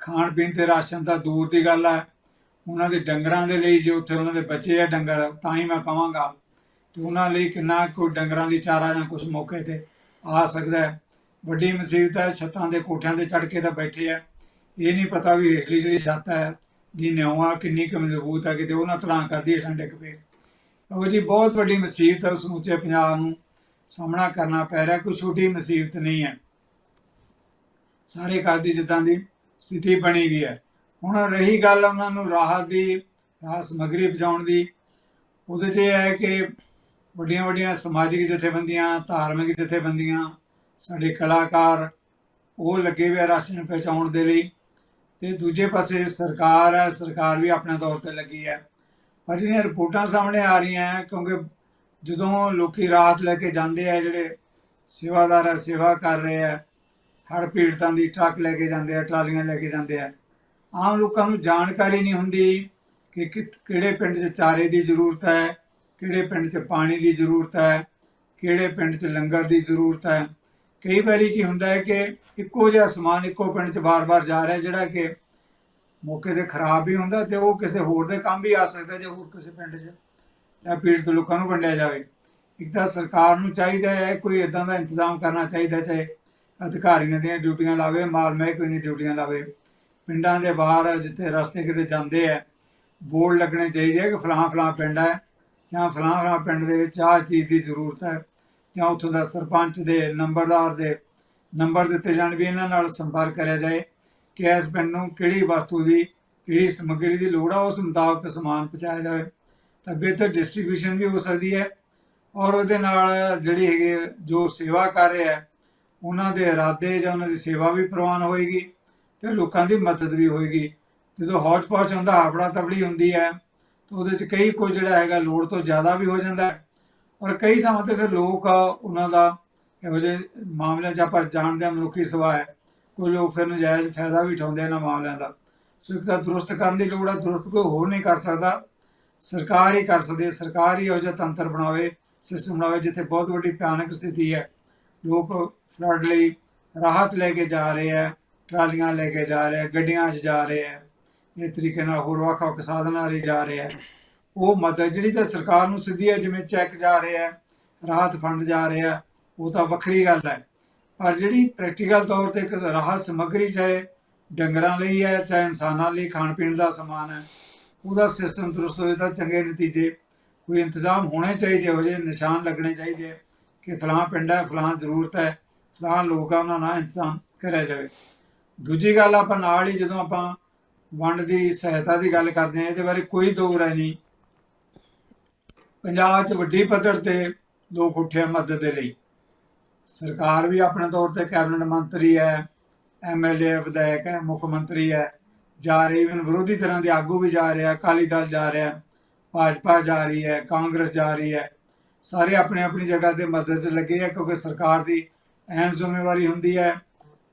ਖਾਣ ਪੀਣ ਤੇ ਰਾਸ਼ਨ ਤਾਂ ਦੂਰ ਦੀ ਗੱਲ ਹੈ ਉਹਨਾਂ ਦੇ ਡੰਗਰਾਂ ਦੇ ਲਈ ਜੇ ਉੱਥੇ ਉਹਨਾਂ ਦੇ ਬੱਚੇ ਆ ਡੰਗਰ ਤਾਂ ਹੀ ਮੈਂ ਕਹਾਂਗਾ ਤੇ ਉਹਨਾਂ ਲਈ ਕਿੰਨਾ ਕੋਈ ਡੰਗਰਾਂ ਦੀ ਚਾਰਾ ਜਾਂ ਕੁਝ ਮੌਕੇ ਤੇ ਆ ਸਕਦਾ ਹੈ। ਵੱਡੀ ਮੁਸੀਬਤ ਹੈ ਛੱਤਾਂ ਦੇ ਕੋਠਿਆਂ ਤੇ ਚੜ ਕੇ ਤਾਂ ਬੈਠੇ ਆ। ਇਹ ਨਹੀਂ ਪਤਾ ਵੀ ਹੇਠਲੀ ਜਿਹੜੀ ਛੱਤ ਹੈ, ਦੀ ਨਿਉਆ ਕਿੰਨੀ ਕੁ ਮਜ਼ਬੂਤ ਹੈ ਕਿਤੇ ਉਹਨਾਂ ਤਰ੍ਹਾਂ ਕਰਦੀ ਹੇਠਾਂ ਡਿੱਗ ਪਏ। ਉਹ ਜੀ ਬਹੁਤ ਵੱਡੀ ਮੁਸੀਬਤ ਹੈ ਸਮੁੱਚੇ ਪੰਜਾਬ ਨੂੰ ਸਾਹਮਣਾ ਕਰਨਾ ਪੈ ਰਿਹਾ, ਕੋਈ ਛੋਟੀ ਮੁਸੀਬਤ ਨਹੀਂ ਹੈ। ਸਾਰੇ ਘਰ ਦੀ ਜਿੱਦਾਂ ਦੀ ਸਥਿਤੀ ਬਣੀ ਵੀ ਹੈ। ਹੁਣ ਰਹੀ ਗੱਲ ਉਹਨਾਂ ਨੂੰ ਰਾਹਤ ਦੀ, ਰਾਹਤ ਸਮੱਗਰੀ ਪਹੁੰਚਾਉਣ ਦੀ, ਉਹਦੇ 'ਚ ਇਹ ਹੈ ਕਿ ਵੱਡੀਆਂ ਵੱਡੀਆਂ ਸਮਾਜਿਕ ਜਥੇਬੰਦੀਆਂ, ਧਾਰਮਿਕ ਜਥੇਬੰਦੀਆਂ ਸਾਡੇ ਕਲਾਕਾਰ ਉਹ ਲੱਗੇ ਹੋਏ ਆ ਰਾਸ਼ਨ ਪਹੁੰਚਾਉਣ ਦੇ ਲਈ ਤੇ ਦੂਜੇ ਪਾਸੇ ਸਰਕਾਰ ਹੈ, ਸਰਕਾਰ ਵੀ ਆਪਣੇ ਤੌਰ ਤੇ ਲੱਗੀ ਹੈ। ਪਰ ਜਿਹੜੀਆਂ ਰਿਪੋਰਟਾਂ ਸਾਹਮਣੇ ਆ ਰਹੀਆਂ ਹੈ, ਕਿਉਂਕਿ ਜਦੋਂ ਲੋਕੀ ਰਾਤ ਲੈ ਕੇ ਜਾਂਦੇ ਆ, ਜਿਹੜੇ ਸੇਵਾਦਾਰ ਹੈ, ਸੇਵਾ ਕਰ ਰਹੇ ਆ ਹੜ੍ਹ ਪੀੜਤਾਂ ਦੀ ਟਰੱਕ ਲੈ ਕੇ ਜਾਂਦੇ ਆ, ਟਰਾਲੀਆਂ ਲੈ ਕੇ ਜਾਂਦੇ ਆ, ਆਮ ਲੋਕਾਂ ਨੂੰ ਜਾਣਕਾਰੀ ਨਹੀਂ ਹੁੰਦੀ ਕਿ- ਕਿਹੜੇ ਪਿੰਡ 'ਚ ਚਾਰੇ ਦੀ ਜ਼ਰੂਰਤ ਹੈ, ਕਿਹੜੇ ਪਿੰਡ 'ਚ ਪਾਣੀ ਦੀ ਜ਼ਰੂਰਤ ਹੈ, ਕਿਹੜੇ ਪਿੰਡ 'ਚ ਲੰਗਰ ਦੀ ਜ਼ਰੂਰਤ ਹੈ। ਕਈ ਵਾਰੀ ਕੀ ਹੁੰਦਾ ਹੈ ਕਿ ਇੱਕੋ ਜਿਹਾ ਸਮਾਨ ਇੱਕੋ ਪਿੰਡ 'ਚ ਬਾਰ-ਬਾਰ ਜਾ ਰਿਹਾ ਜਿਹੜਾ ਕਿ ਮੌਕੇ ਤੇ ਖਰਾਬ ਵੀ ਹੁੰਦਾ ਤੇ ਉਹ ਕਿਸੇ ਹੋਰ ਦੇ ਕੰਮ ਵੀ ਆ ਸਕਦਾ ਜੇ ਹੋਰ ਕਿਸੇ ਪਿੰਡ 'ਚ ਜਾਂ ਪੀੜਤ ਲੋਕਾਂ ਨੂੰ ਵੰਡਿਆ ਜਾਵੇ। ਇੱਕ ਤਾਂ ਸਰਕਾਰ ਨੂੰ ਚਾਹੀਦਾ ਹੈ ਕੋਈ ਇਦਾਂ ਦਾ ਇੰਤਜ਼ਾਮ ਕਰਨਾ ਚਾਹੀਦਾ ਚਾਹੇ ਅਧਿਕਾਰੀਆਂ ਦੀਆਂ ਡਿਊਟੀਆਂ ਲਾਵੇ, ਮਾਲ ਮਹਿਕਮੇ ਦੀਆਂ ਡਿਊਟੀਆਂ ਲਾਵੇ। ਪਿੰਡਾਂ ਦੇ ਬਾਹਰ ਜਿੱਥੇ ਰਸਤੇ ਕਿਤੇ ਜਾਂਦੇ ਆ, ਬੋਰਡ ਲੱਗਣੇ ਚਾਹੀਦੇ ਆ ਕਿ ਫਲਾਂ ਫਲਾਂ ਪਿੰਡ ਹੈ ਜਾਂ ਫਲਾਂ ਫਲਾਂ ਪਿੰਡ ਦੇ ਵਿੱਚ ਆਹ ਚੀਜ਼ ਦੀ ਜ਼ਰੂਰਤ ਹੈ। ਜਾਂ ਉੱਥੋਂ ਦਾ ਸਰਪੰਚ ਦੇ ਨੰਬਰਦਾਰ ਦੇ ਨੰਬਰ ਦਿੱਤੇ ਜਾਣ ਵੀ ਇਹਨਾਂ ਨਾਲ ਸੰਪਰਕ ਕਰਿਆ ਜਾਏ ਕਿ ਇਸ ਪਿੰਡ ਨੂੰ ਕਿਹੜੀ ਵਸਤੂ ਦੀ, ਕਿਹੜੀ ਸਮੱਗਰੀ ਦੀ ਲੋੜ ਆ, ਉਸ ਮੁਤਾਬਕ ਸਮਾਨ ਪਹੁੰਚਾਇਆ ਜਾਵੇ। ਤਾਂ ਬਿਹਤਰ ਡਿਸਟ੍ਰੀਬਿਊਸ਼ਨ ਵੀ ਹੋ ਸਕਦੀ ਹੈ ਔਰ ਉਹਦੇ ਨਾਲ ਜਿਹੜੀ ਹੈਗੀ ਜੋ ਸੇਵਾ ਕਰ ਰਿਹਾ ਉਹਨਾਂ ਦੇ ਇਰਾਦੇ ਜਾਂ ਉਹਨਾਂ ਦੀ ਸੇਵਾ ਵੀ ਪ੍ਰਵਾਨ ਹੋਏਗੀ ਤੇ ਲੋਕਾਂ ਦੀ ਮਦਦ ਵੀ ਹੋਏਗੀ। ਜਦੋਂ ਹੌਚ ਪੌਚ ਹੁੰਦਾ ਹਾਫੜਾ ਤਬੜੀ ਹੁੰਦੀ ਹੈ, ਤਾਂ ਉਹਦੇ ਚ ਕਈ ਕੁਝ ਜਿਹੜਾ ਹੈਗਾ, ਲੋੜ ਤੋਂ ਜ਼ਿਆਦਾ ਵੀ ਹੋ ਜਾਂਦਾ ਹੈ। ਔਰ ਕਈ ਥਾਵਾਂ ਤੇ ਫਿਰ ਲੋਕ ਆ, ਉਹਨਾਂ ਦਾ ਇਹੋ ਜਿਹੇ ਮਾਮਲਿਆਂ 'ਚ ਆਪਾਂ ਜਾਣਦੇ ਹਾਂ ਮਨੁੱਖੀ ਸੁਭਾਅ ਹੈ। ਕੋਈ ਲੋਕ ਫਿਰ ਨਜਾਇਜ਼ ਫਾਇਦਾ ਵੀ ਉਠਾਉਂਦੇ ਇਹਨਾਂ ਮਾਮਲਿਆਂ ਦਾ। ਸੋ ਇੱਕ ਤਾਂ ਦਰੁਸਤ ਕਰਨ ਦੀ ਲੋੜ ਹੈ ਦਰੁਸਤ ਕੋਈ ਹੋਰ ਨਹੀਂ ਕਰ ਸਕਦਾ। ਸਰਕਾਰ ਹੀ ਕਰ ਸਕਦੀ ਹੈ ਸਰਕਾਰ ਹੀ ਇਹੋ ਜਿਹਾ ਤੰਤਰ ਬਣਾਵੇ ਸਿਸਟਮ ਬਣਾਵੇ ਜਿੱਥੇ ਬਹੁਤ ਵੱਡੀ ਭਿਆਨਕ ਸਥਿਤੀ ਹੈ। ਲੋਕ ਫਲੱਡ ਲਈ ਰਾਹਤ ਲੈ ਕੇ ਜਾ ਰਹੇ ਹੈ ਟਰਾਲੀਆਂ ਲੈ ਕੇ ਜਾ ਰਹੇ ਹੈ ਗੱਡੀਆਂ 'ਚ ਜਾ ਰਹੇ ਹੈ। ਇਸ ਤਰੀਕੇ ਨਾਲ ਹੋਰ ਵੱਖ ਵੱਖ ਸਾਧਨਾਂ ਲਈ ਜਾ ਰਹੇ ਹੈ। ਉਹ ਮਦਦ ਜਿਹੜੀ ਤਾਂ ਸਰਕਾਰ ਨੂੰ ਸਿੱਧੀ ਹੈ, ਜਿਵੇਂ ਚੈੱਕ ਜਾ ਰਿਹਾ ਹੈ, ਰਾਹਤ ਫੰਡ ਜਾ ਰਿਹਾ ਉਹ ਤਾਂ ਵੱਖਰੀ ਗੱਲ ਹੈ। ਪਰ ਜਿਹੜੀ ਪ੍ਰੈਕਟੀਕਲ ਤੌਰ ਤੇ ਇੱਕ ਰਾਹਤ ਸਮੱਗਰੀ, ਚਾਹੇ ਡੰਗਰਾਂ ਲਈ ਹੈ, ਚਾਹੇ ਇਨਸਾਨਾਂ ਲਈ ਖਾਣ ਪੀਣ ਦਾ ਸਮਾਨ ਹੈ, ਉਹਦਾ ਸਿਸਟਮ ਦਰੁਸਤ ਹੋਏ ਤਾਂ ਚੰਗੇ ਨਤੀਜੇ, ਕੋਈ ਇੰਤਜ਼ਾਮ ਹੋਣੇ ਚਾਹੀਦੇ ਹੋ ਜੇ ਨਿਸ਼ਾਨ ਲੱਗਣੇ ਚਾਹੀਦੇ ਹੈ ਕਿ ਫਲਾਂ ਪਿੰਡ ਹੈ ਫਲਾਂ ਜ਼ਰੂਰਤ ਹੈ ਫਲਾਂ ਲੋਕ ਆ ਉਹਨਾਂ ਨਾਲ ਇੰਤਜ਼ਾਮ ਕਰਿਆ ਜਾਵੇ। ਦੂਜੀ ਗੱਲ ਆਪਾਂ ਨਾਲ ਹੀ ਜਦੋਂ ਆਪਾਂ ਵੰਡ ਦੀ ਸਹਾਇਤਾ ਦੀ ਗੱਲ ਕਰਦੇ ਹਾਂ, ਇਹਦੇ ਬਾਰੇ ਕੋਈ ਦੋ ਰਾਏ ਨਹੀਂ। ਪੰਜਾਬ 'ਚ ਵੱਡੀ ਪੱਧਰ ਤੇ ਲੋਕ ਉੱਠੇ ਆ ਮਦਦ ਦੇ ਲਈ। ਸਰਕਾਰ ਵੀ ਆਪਣੇ ਤੌਰ ਤੇ ਕੈਬਨਿਟ ਮੰਤਰੀ ਹੈ ਐਮਐਲਏ ਵਿਧਾਇਕ ਹੈ, ਮੁੱਖ ਮੰਤਰੀ ਹੈ। ਜਾ ਰਹੇ ਇਵਨ ਵਿਰੋਧੀ ਤਰ੍ਹਾਂ ਦੇ ਆਗੂ ਵੀ ਜਾ ਰਿਹਾ, ਅਕਾਲੀ ਦਲ ਜਾ ਰਿਹਾ, ਭਾਜਪਾ ਜਾ ਰਹੀ ਹੈ, ਕਾਂਗਰਸ ਜਾ ਰਹੀ ਹੈ। ਸਾਰੇ ਆਪਣੇ ਆਪਣੀ ਜਗ੍ਹਾ ਤੇ ਮਦਦ 'ਚ ਲੱਗੇ ਆ ਕਿਉਂਕਿ ਸਰਕਾਰ ਦੀ ਅਹਿਮ ਜ਼ਿੰਮੇਵਾਰੀ ਹੁੰਦੀ ਹੈ।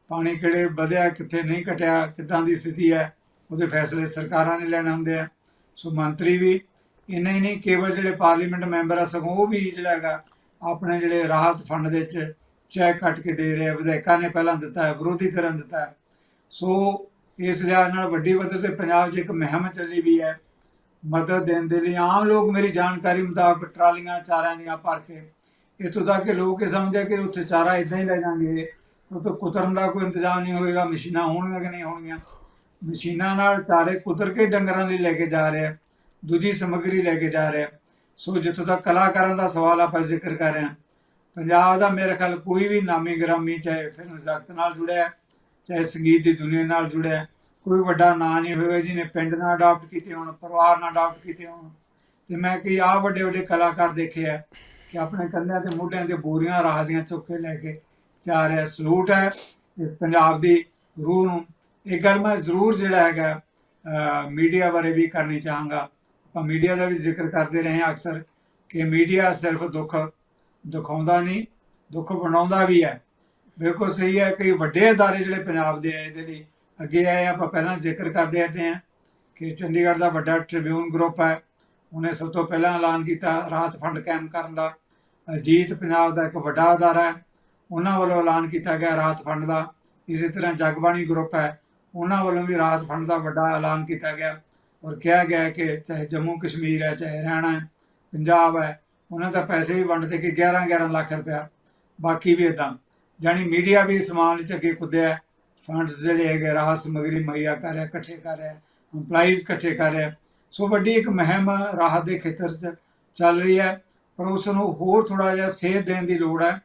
ਪਾਣੀ ਕਿਹੜੇ ਵਧਿਆ, ਕਿੱਥੇ ਨਹੀਂ ਘਟਿਆ, ਕਿੱਦਾਂ ਦੀ ਸਥਿਤੀ ਹੈ, ਉਹਦੇ ਫੈਸਲੇ ਸਰਕਾਰਾਂ ਨੇ ਲੈਣੇ ਹੁੰਦੇ ਆ। ਸੋ ਮੰਤਰੀ ਵੀ ਇੰਨਾ ਹੀ ਨਹੀਂ, ਕੇਵਲ ਜਿਹੜੇ ਪਾਰਲੀਮੈਂਟ ਮੈਂਬਰ ਆ, ਸਗੋਂ ਉਹ ਵੀ ਜਿਹੜਾ ਹੈਗਾ, ਆਪਣੇ ਜਿਹੜੇ ਰਾਹਤ ਫੰਡ ਦੇ ਵਿੱਚ ਚੈੱਕ ਕੱਟ ਕੇ ਦੇ ਰਹੇ ਵਿਧਾਇਕਾਂ ਨੇ ਪਹਿਲਾਂ ਦਿੱਤਾ ਹੈ, ਵਿਰੋਧੀ ਧਿਰਾਂ ਦਿੱਤਾ ਹੈ। ਸੋ ਇਸ ਲਿਹਾਜ਼ ਨਾਲ ਵੱਡੀ ਪੱਧਰ ਤੇ ਪੰਜਾਬ 'ਚ ਇੱਕ ਮੁਹਿੰਮ ਚੱਲੀ ਵੀ ਹੈ। ਮਦਦ ਦੇਣ ਦੇ ਲਈ ਆਮ ਲੋਕ ਮੇਰੀ ਜਾਣਕਾਰੀ ਮੁਤਾਬਕ ਟਰਾਲੀਆਂ ਚਾਰਿਆਂ ਦੀਆਂ ਭਰ ਕੇ, ਇੱਥੋਂ ਤੱਕ ਕਿ ਲੋਕ ਇਹ ਸਮਝਦੇ ਕਿ ਉੱਥੇ ਚਾਰਾ ਇਦਾਂ ਹੀ ਲੈ ਜਾਣਗੇ। ਉੱਥੇ ਕੁਤਰਨ ਦਾ ਕੋਈ ਇੰਤਜ਼ਾਮ ਨਹੀਂ ਹੋਏਗਾ, ਮਸ਼ੀਨਾਂ ਹੋਣਗੀਆਂ ਕਿ ਨਹੀਂ ਹੋਣਗੀਆਂ। ਮਸ਼ੀਨਾਂ ਨਾਲ ਚਾਰੇ ਕੁਤਰ ਕੇ ਡੰਗਰਾਂ ਲਈ ਲੈ ਕੇ ਜਾ ਰਹੇ ਆ। ਦੂਜੀ ਸਮੱਗਰੀ ਲੈ ਕੇ ਜਾ ਰਿਹਾ। ਸੋ ਜਿੱਥੋਂ ਤੱਕ ਕਲਾਕਾਰਾਂ ਦਾ ਸਵਾਲ ਆਪਾਂ ਜ਼ਿਕਰ ਕਰ ਰਹੇ ਹਾਂ ਪੰਜਾਬ ਦਾ ਮੇਰੇ ਖਿਆਲ ਕੋਈ ਵੀ ਨਾਮੀ ਗ੍ਰਾਮੀ ਚਾਹੇ ਫਿਲਮ ਜਗਤ ਨਾਲ ਜੁੜਿਆ ਹੈ, ਚਾਹੇ ਸੰਗੀਤ ਦੀ ਦੁਨੀਆ ਨਾਲ ਜੁੜਿਆ ਹੈ, ਕੋਈ ਵੱਡਾ ਨਾਂ ਨਹੀਂ ਹੋਵੇਗਾ ਜਿਹਨੇ ਪਿੰਡ ਨਾਲ ਅਡਾਪਟ ਕੀਤੇ ਹੋਣ ਪਰਿਵਾਰ ਨਾਲ ਅਡਾਪਟ ਕੀਤੇ ਹੋਣ। ਤੇ ਮੈਂ ਕਈ ਆ ਵੱਡੇ ਵੱਡੇ ਕਲਾਕਾਰ ਦੇਖੇ ਆ ਕਿ ਆਪਣੇ ਕੰਧਿਆਂ ਤੇ ਮੋਢਿਆਂ ਤੇ ਬੋਰੀਆਂ ਰਾਹ ਦੀਆਂ ਚੁੱਕ ਲੈ ਕੇ ਜਾ ਰਿਹਾ ਸਲੂਟ ਹੈ ਪੰਜਾਬ ਦੀ ਰੂਹ ਨੂੰ। ਇਹ ਗੱਲ ਮੈਂ ਜ਼ਰੂਰ ਜਿਹੜਾ ਹੈਗਾ ਮੀਡੀਆ ਬਾਰੇ ਵੀ ਕਰਨੀ ਚਾਹਾਂਗਾ। ਆਪਾਂ ਮੀਡੀਆ ਦਾ ਵੀ ਜ਼ਿਕਰ ਕਰਦੇ ਰਹੇ ਹਾਂ ਅਕਸਰ ਕਿ ਮੀਡੀਆ ਸਿਰਫ ਦੁੱਖ ਦਿਖਾਉਂਦਾ ਨਹੀਂ, ਦੁੱਖ ਬਣਾਉਂਦਾ ਵੀ ਹੈ। ਬਿਲਕੁਲ ਸਹੀ ਹੈ ਕਈ ਵੱਡੇ ਅਦਾਰੇ ਜਿਹੜੇ ਪੰਜਾਬ ਦੇ ਆ, ਇਹਦੇ ਲਈ ਅੱਗੇ ਆਏ ਆਪਾਂ ਪਹਿਲਾਂ ਜ਼ਿਕਰ ਕਰਦੇ ਆਏ ਹਾਂ ਕਿ ਚੰਡੀਗੜ੍ਹ ਦਾ ਵੱਡਾ ਟ੍ਰਿਬਿਊਨ ਗਰੁੱਪ ਹੈ। ਉਹਨੇ ਸਭ ਤੋਂ ਪਹਿਲਾਂ ਐਲਾਨ ਕੀਤਾ ਰਾਤ ਫੰਡ ਕਾਇਮ ਕਰਨ ਦਾ। ਅਜੀਤ ਪੰਜਾਬ ਦਾ ਇੱਕ ਵੱਡਾ ਅਦਾਰਾ ਹੈ। ਉਹਨਾਂ ਵੱਲੋਂ ਐਲਾਨ ਕੀਤਾ ਗਿਆ ਰਾਤ ਫੰਡ ਦਾ। ਇਸੇ ਤਰ੍ਹਾਂ ਜਗਬਾਣੀ ਗਰੁੱਪ ਹੈ। ਉਹਨਾਂ ਵੱਲੋਂ ਵੀ ਰਾਤ ਫੰਡ ਦਾ ਵੱਡਾ ਐਲਾਨ ਕੀਤਾ ਗਿਆ। ਔਰ ਕਿਹਾ ਗਿਆ ਹੈ ਕਿ ਚਾਹੇ ਜੰਮੂ ਕਸ਼ਮੀਰ ਹੈ, ਚਾਹੇ ਹਰਿਆਣਾ ਹੈ, ਪੰਜਾਬ ਹੈ, ਉਹਨਾਂ ਦਾ ਪੈਸੇ ਵੀ ਵੰਡਦੇ ਕਿ ਕੇ 11 11 ਲੱਖ ਰੁਪਇਆ। ਬਾਕੀ ਵੀ ਇਦਾਂ ਜਾਨੀ ਮੀਡੀਆ ਵੀ ਇਸ ਮਾਮਲੇ 'ਚ ਅੱਗੇ ਕੁੱਦਿਆ ਫੰਡਸ ਜਿਹੜੇ ਹੈਗੇ, ਰਾਹਤ ਸਮਗਰੀ ਮੁਹੱਈਆ ਕਰ ਰਿਹਾ, ਇਕੱਠੇ ਕਰ ਰਿਹਾ, EMPLOYEES ਇਕੱਠੇ ਕਰ ਰਿਹਾ। ਸੋ ਵੱਡੀ ਇੱਕ ਮੁਹਿੰਮ ਰਾਹਤ ਦੇ ਖੇਤਰ 'ਚ ਚੱਲ ਰਹੀ ਹੈ। ਪਰ ਉਸ ਨੂੰ ਹੋਰ ਥੋੜਾ ਜਿਹਾ ਸੇਧ ਦੇਣ ਦੀ ਲੋੜ ਹੈ,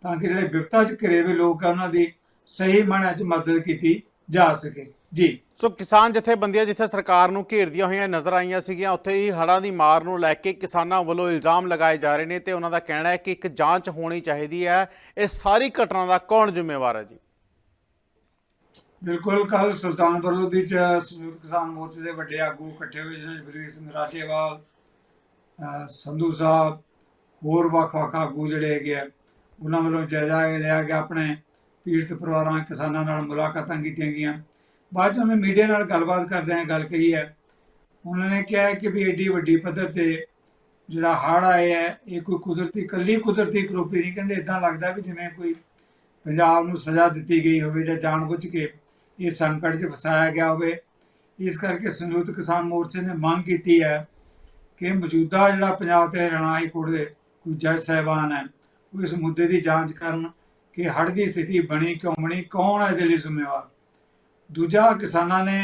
ਤਾਂ ਕਿ ਜਿਹੜੇ ਵਿਪਤਾ 'ਚ ਘਿਰੇ ਹੋਏ ਲੋਕ ਆ, ਉਹਨਾਂ ਦੀ ਸਹੀ ਮਾਇਨੇ 'ਚ ਮਦਦ ਕੀਤੀ ਜਾ ਸਕੇ। ਜੀ। ਸੋ ਕਿਸਾਨ ਜਥੇਬੰਦੀਆਂ ਜਿੱਥੇ ਸਰਕਾਰ ਨੂੰ ਘੇਰਦੀਆਂ ਹੋਈਆਂ ਨਜ਼ਰ ਆਈਆਂ ਸੀਗੀਆਂ, ਉੱਥੇ ਹੀ ਹੜ੍ਹਾਂ ਦੀ ਮਾਰ ਨੂੰ ਲੈ ਕੇ ਕਿਸਾਨਾਂ ਵੱਲੋਂ ਇਲਜ਼ਾਮ ਲਗਾਏ ਜਾ ਰਹੇ ਨੇ ਤੇ ਉਹਨਾਂ ਦਾ ਕਹਿਣਾ ਹੈ ਕਿ ਇੱਕ ਜਾਂਚ ਹੋਣੀ ਚਾਹੀਦੀ ਹੈ। ਇਹ ਸਾਰੀ ਘਟਨਾ ਦਾ ਕੌਣ ਜ਼ਿੰਮੇਵਾਰ ਹੈ ਜੀ? ਬਿਲਕੁਲ ਕੱਲ ਸੁਲਤਾਨਪੁਰ ਲੋਧੀ ਚ ਸੰਯੁਕਤ ਕਿਸਾਨ ਮੋਰਚੇ ਦੇ ਵੱਡੇ ਆਗੂ ਇਕੱਠੇ ਹੋਏ ਜਿਹਨਾਂ 'ਚ ਬਲਵੀਰ ਸਿੰਘ ਰਾਜੇਵਾਲ ਸੰਧੂ ਸਾਹਿਬ, ਹੋਰ ਵੱਖ-ਵੱਖ ਆਗੂ ਜਿਹੜੇ ਹੈਗੇ ਆ, ਉਹਨਾਂ ਵੱਲੋਂ ਜਾਇਜ਼ਾ ਲਿਆ ਗਿਆ। ਆਪਣੇ ਪੀੜਤ ਪਰਿਵਾਰਾਂ, ਕਿਸਾਨਾਂ ਨਾਲ ਮੁਲਾਕਾਤਾਂ ਕੀਤੀਆਂ ਗਈਆਂ। ਬਾਅਦ 'ਚ ਉਹਨੇ ਮੀਡੀਆ ਨਾਲ ਗੱਲਬਾਤ ਕਰਦਿਆਂ ਗੱਲ ਕਹੀ ਹੈ। ਉਹਨਾਂ ਨੇ ਕਿਹਾ ਕਿ ਵੀ ਐਡੀ ਵੱਡੀ ਪੱਧਰ ਤੇ ਜਿਹੜਾ ਹੜ੍ਹ ਆਏ ਹੈ, ਇਹ ਕੋਈ ਕੁਦਰਤੀ ਕੱਲੀ ਕੁਦਰਤੀ ਕਰੋਪੀ ਨਹੀਂ, ਕਹਿੰਦੇ ਇਦਾਂ ਲੱਗਦਾ ਵੀ ਜਿਵੇਂ ਕੋਈ ਪੰਜਾਬ ਨੂੰ ਸਜ਼ਾ ਦਿੱਤੀ ਗਈ ਹੋਵੇ ਜਾਂ ਜਾਣਬੁੱਝ ਕੇ ਇਹ ਸੰਕਟ 'ਚ ਫਸਾਇਆ ਗਿਆ ਹੋਵੇ। ਇਸ ਕਰਕੇ ਸੰਯੁਕਤ ਕਿਸਾਨ ਮੋਰਚੇ ਨੇ ਮੰਗ ਕੀਤੀ ਹੈ ਕਿ ਮੌਜੂਦਾ ਜਿਹੜਾ ਪੰਜਾਬ ਤੇ ਹਰਿਆਣਾ ਹਾਈ ਕੋਰਟ ਦੇ ਕੋਈ ਜੱਜ ਸਾਹਿਬਾਨ ਹੈ, ਉਹ ਇਸ ਮੁੱਦੇ ਦੀ ਜਾਂਚ ਕਰਨ ਕਿ ਹੜ੍ਹ ਦੀ ਸਥਿਤੀ ਬਣੀ ਕਿਉਂ ਬਣੀ, ਕੌਣ ਹੈ ਇਹਦੇ ਲਈ ਜ਼ਿੰਮੇਵਾਰ? ਦੂਜਾ ਕਿਸਾਨਾਂ ਨੇ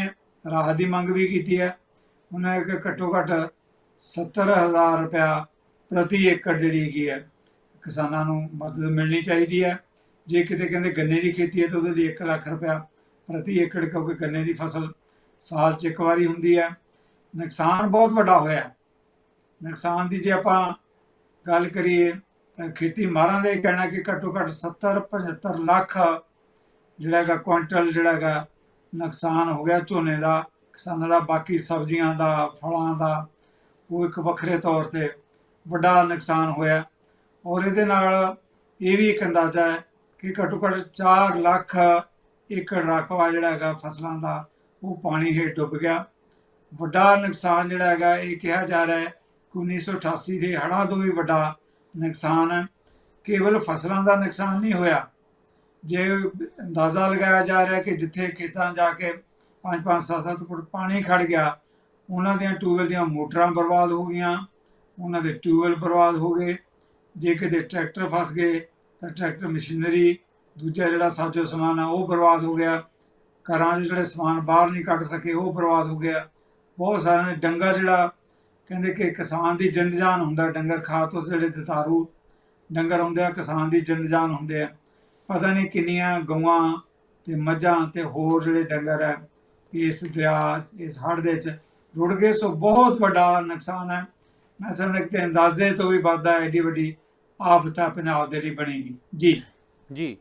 ਰਾਹਤ ਦੀ ਮੰਗ ਵੀ ਕੀਤੀ ਹੈ। ਉਹਨਾਂ ਨੇ ਕਿ ਘੱਟੋ ਘੱਟ 70000 ਰੁਪਇਆ ਪ੍ਰਤੀ ਏਕੜ ਜਿਹੜੀ ਹੈਗੀ ਹੈ, ਕਿਸਾਨਾਂ ਨੂੰ ਮਦਦ ਮਿਲਣੀ ਚਾਹੀਦੀ ਹੈ। ਜੇ ਕਿਤੇ ਕਹਿੰਦੇ ਗੰਨੇ ਦੀ ਖੇਤੀ ਹੈ ਤਾਂ ਉਹਦੇ ਲਈ 1 ਲੱਖ ਰੁਪਇਆ ਪ੍ਰਤੀ ਏਕੜ ਕਿਉਂਕਿ ਗੰਨੇ ਦੀ ਫਸਲ ਸਾਲ 'ਚ ਇੱਕ ਵਾਰੀ ਹੁੰਦੀ ਹੈ। ਨੁਕਸਾਨ ਬਹੁਤ ਵੱਡਾ ਹੋਇਆ ਨੁਕਸਾਨ ਦੀ ਜੇ ਆਪਾਂ ਗੱਲ ਕਰੀਏ ਤਾਂ ਖੇਤੀ ਮਾਰਾਂ ਦੇ ਕਹਿਣਾ ਕਿ ਘੱਟੋ ਘੱਟ 70 75 ਲੱਖ ਜਿਹੜਾ ਹੈਗਾ ਕੁਇੰਟਲ ਜਿਹੜਾ ਹੈਗਾ ਨੁਕਸਾਨ ਹੋ ਗਿਆ ਝੋਨੇ ਦਾ, ਕਿਸਾਨਾਂ ਦਾ, ਬਾਕੀ ਸਬਜ਼ੀਆਂ ਦਾ, ਫਲਾਂ ਦਾ, ਉਹ ਇੱਕ ਵੱਖਰੇ ਤੌਰ ਤੇ ਵੱਡਾ ਨੁਕਸਾਨ ਹੋਇਆ। ਔਰ ਇਹਦੇ ਨਾਲ ਇਹ ਵੀ ਇੱਕ ਅੰਦਾਜ਼ਾ ਹੈ ਕਿ ਘੱਟੋ ਘੱਟ 4 ਲੱਖ ਏਕੜ ਰਕਬਾ ਜਿਹੜਾ ਹੈਗਾ ਫਸਲਾਂ ਦਾ, ਉਹ ਪਾਣੀ ਹੇਠ ਡੁੱਬ ਗਿਆ। ਵੱਡਾ ਨੁਕਸਾਨ ਜਿਹੜਾ ਹੈਗਾ, ਇਹ ਕਿਹਾ ਜਾ ਰਿਹਾ ਹੈ ਕਿ 1988 ਦੇ ਹੜ੍ਹਾਂ ਤੋਂ ਵੀ ਵੱਡਾ ਨੁਕਸਾਨ ਹੈ। ਕੇਵਲ ਫਸਲਾਂ ਦਾ ਨੁਕਸਾਨ ਨਹੀਂ ਹੋਇਆ ਜੇ ਅੰਦਾਜ਼ਾ ਲਗਾਇਆ ਜਾ ਰਿਹਾ ਕਿ ਜਿੱਥੇ ਖੇਤਾਂ ਜਾ ਕੇ 5-5 7-7 ਫੁੱਟ ਪਾਣੀ ਖੜ ਗਿਆ, ਉਹਨਾਂ ਦੀਆਂ ਟਿਊਬਵੈਲ ਦੀਆਂ ਮੋਟਰਾਂ ਬਰਬਾਦ ਹੋ ਗਈਆਂ, ਉਹਨਾਂ ਦੇ ਟਿਊਬਵੈਲ ਬਰਬਾਦ ਹੋ ਗਏ। ਜੇ ਕਿਤੇ ਟਰੈਕਟਰ ਫਸ ਗਏ, ਤਾਂ ਟਰੈਕਟਰ ਮਸ਼ੀਨਰੀ, ਦੂਜਾ ਜਿਹੜਾ ਸਾਜੋ ਸਮਾਨ ਆ, ਉਹ ਬਰਬਾਦ ਹੋ ਗਿਆ। ਘਰਾਂ 'ਚ ਜਿਹੜੇ ਸਮਾਨ ਬਾਹਰ ਨਹੀਂ ਕੱਢ ਸਕੇ, ਉਹ ਬਰਬਾਦ ਹੋ ਗਿਆ। ਬਹੁਤ ਸਾਰਿਆਂ ਨੇ ਡੰਗਾ ਜਿਹੜਾ, ਕਹਿੰਦੇ ਕਿ ਕਿਸਾਨ ਦੀ ਜਿੰਦ ਜਾਨ ਹੁੰਦਾ, ਡੰਗਰ ਖਾਰ ਤੋਂ ਜਿਹੜੇ ਦਤਾਰੂ ਡੰਗਰ ਹੁੰਦੇ ਆ, ਕਿਸਾਨ ਦੀ ਜਿੰਦ ਜਾਨ ਹੁੰਦੇ ਆ। ਪਤਾ ਨਹੀਂ ਕਿੰਨੀਆਂ ਗਊਆਂ ਤੇ ਮੱਝਾਂ ਤੇ ਹੋਰ ਜਿਹੜੇ ਡੰਗਰ ਹੈ, ਇਸ ਦਰਿਆ, ਇਸ ਹੜ੍ਹ ਦੇ ਚ ਰੁੜ ਗਏ। ਸੋ ਬਹੁਤ ਵੱਡਾ ਨੁਕਸਾਨ ਹੈ। ਮੈਂ ਸਮਝਦਾ ਕਿ ਅੰਦਾਜ਼ੇ ਤੋਂ ਵੀ ਵੱਧ ਹੈ ਏਡੀ ਵੱਡੀ ਆਫਤ ਹੈ, ਪੰਜਾਬ ਦੇ ਲਈ ਬਣੇਗੀ। ਜੀ। ਜੀ।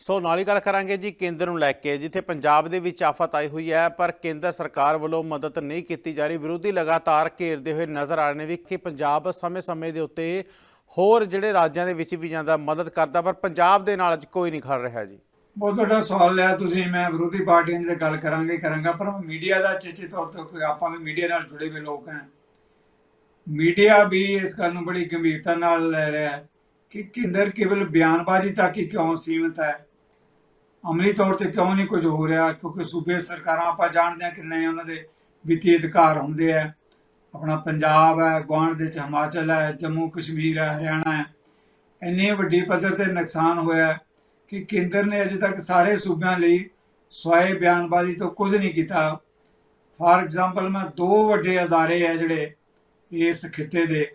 ਸੋ ਨਾਲ ਹੀ ਗੱਲ ਕਰਾਂਗੇ ਜੀ, ਕੇਂਦਰ ਨੂੰ ਲੈ ਕੇ। ਜਿੱਥੇ ਪੰਜਾਬ ਦੇ ਵਿੱਚ ਆਫਤ ਆਈ ਹੋਈ ਹੈ, ਪਰ ਕੇਂਦਰ ਸਰਕਾਰ ਵੱਲੋਂ ਮਦਦ ਨਹੀਂ ਕੀਤੀ ਜਾ ਰਹੀ। ਵਿਰੋਧੀ ਲਗਾਤਾਰ ਘੇਰਦੇ ਹੋਏ ਨਜ਼ਰ ਆ ਰਹੇ ਨੇ। ਵੀ ਕਿ ਪੰਜਾਬ ਸਮੇਂ-ਸਮੇਂ ਦੇ ਉੱਤੇ ਹੋਰ ਜਿਹੜੇ ਰਾਜਾਂ ਦੇ ਵਿੱਚ ਵੀ ਜਾਂਦਾ, ਮਦਦ ਕਰਦਾ, ਪਰ ਪੰਜਾਬ ਦੇ ਨਾਲ ਅੱਜ ਕੋਈ ਨਹੀਂ ਖੜ ਰਿਹਾ ਜੀ। ਬਹੁਤ ਵੱਡਾ ਸਵਾਲ ਲਿਆ ਤੁਸੀਂ, ਮੈਂ ਵਿਰੋਧੀ ਪਾਰਟੀਆਂ ਦੀ ਗੱਲ ਕਰਾਂਗੇ ਕਰਾਂਗਾ, ਪਰ ਮੀਡੀਆ ਦਾ ਚੇਚੇ ਤੌਰ ਤੇ ਕੋਈ, ਆਪਾਂ ਵੀ ਮੀਡੀਆ ਨਾਲ ਜੁੜੇ ਹੋਏ ਲੋਕ ਹਾਂ। ਮੀਡੀਆ ਵੀ ਇਸ ਗੱਲ ਨੂੰ ਬੜੀ ਗੰਭੀਰਤਾ ਨਾਲ ਲੈ ਰਿਹਾ ਹੈ ਕਿ ਕੇਂਦਰ ਕੇਵਲ ਬਿਆਨਬਾਜ਼ੀ ਤੱਕ ਹੀ ਕਿਉਂ ਸੀਮਿਤ ਹੈ? ਅਮਲੀ ਤੌਰ ਤੇ ਕਿਉਂ ਨਹੀਂ ਕੁਝ ਹੋ ਰਿਹਾ? ਕਿਉਂਕਿ ਸੂਬੇ ਸਰਕਾਰਾਂ ਆਪਾਂ ਜਾਣਦੇ ਹਾਂ ਕਿੰਨੇ ਉਹਨਾਂ ਦੇ ਵਿੱਤੀ ਅਧਿਕਾਰ ਹੁੰਦੇ ਆ। ਆਪਣਾ ਪੰਜਾਬ ਹੈ ਗੁਆਂਢ ਦੇ ਚ ਹਿਮਾਚਲ ਹੈ ਜੰਮੂ ਕਸ਼ਮੀਰ ਹੈ ਹਰਿਆਣਾ ਹੈ। ਇੰਨੀ ਵੱਡੀ ਪੱਧਰ ਤੇ ਨੁਕਸਾਨ ਹੋਇਆ ਹੈ ਕਿ ਕੇਂਦਰ ਨੇ ਅਜੇ ਤੱਕ ਸਾਰੇ ਸੂਬਿਆਂ ਲਈ ਸਵਾਏ ਬਿਆਨਬਾਜ਼ੀ ਤੋਂ ਕੁਝ ਨਹੀਂ ਕੀਤਾ। ਫਾਰ ਐਗਜ਼ਾਮਪਲ ਮੈਂ ਦੋ ਵੱਡੇ ਅਦਾਰੇ ਹੈ ਜਿਹੜੇ ਇਸ ਖਿੱਤੇ ਦੇ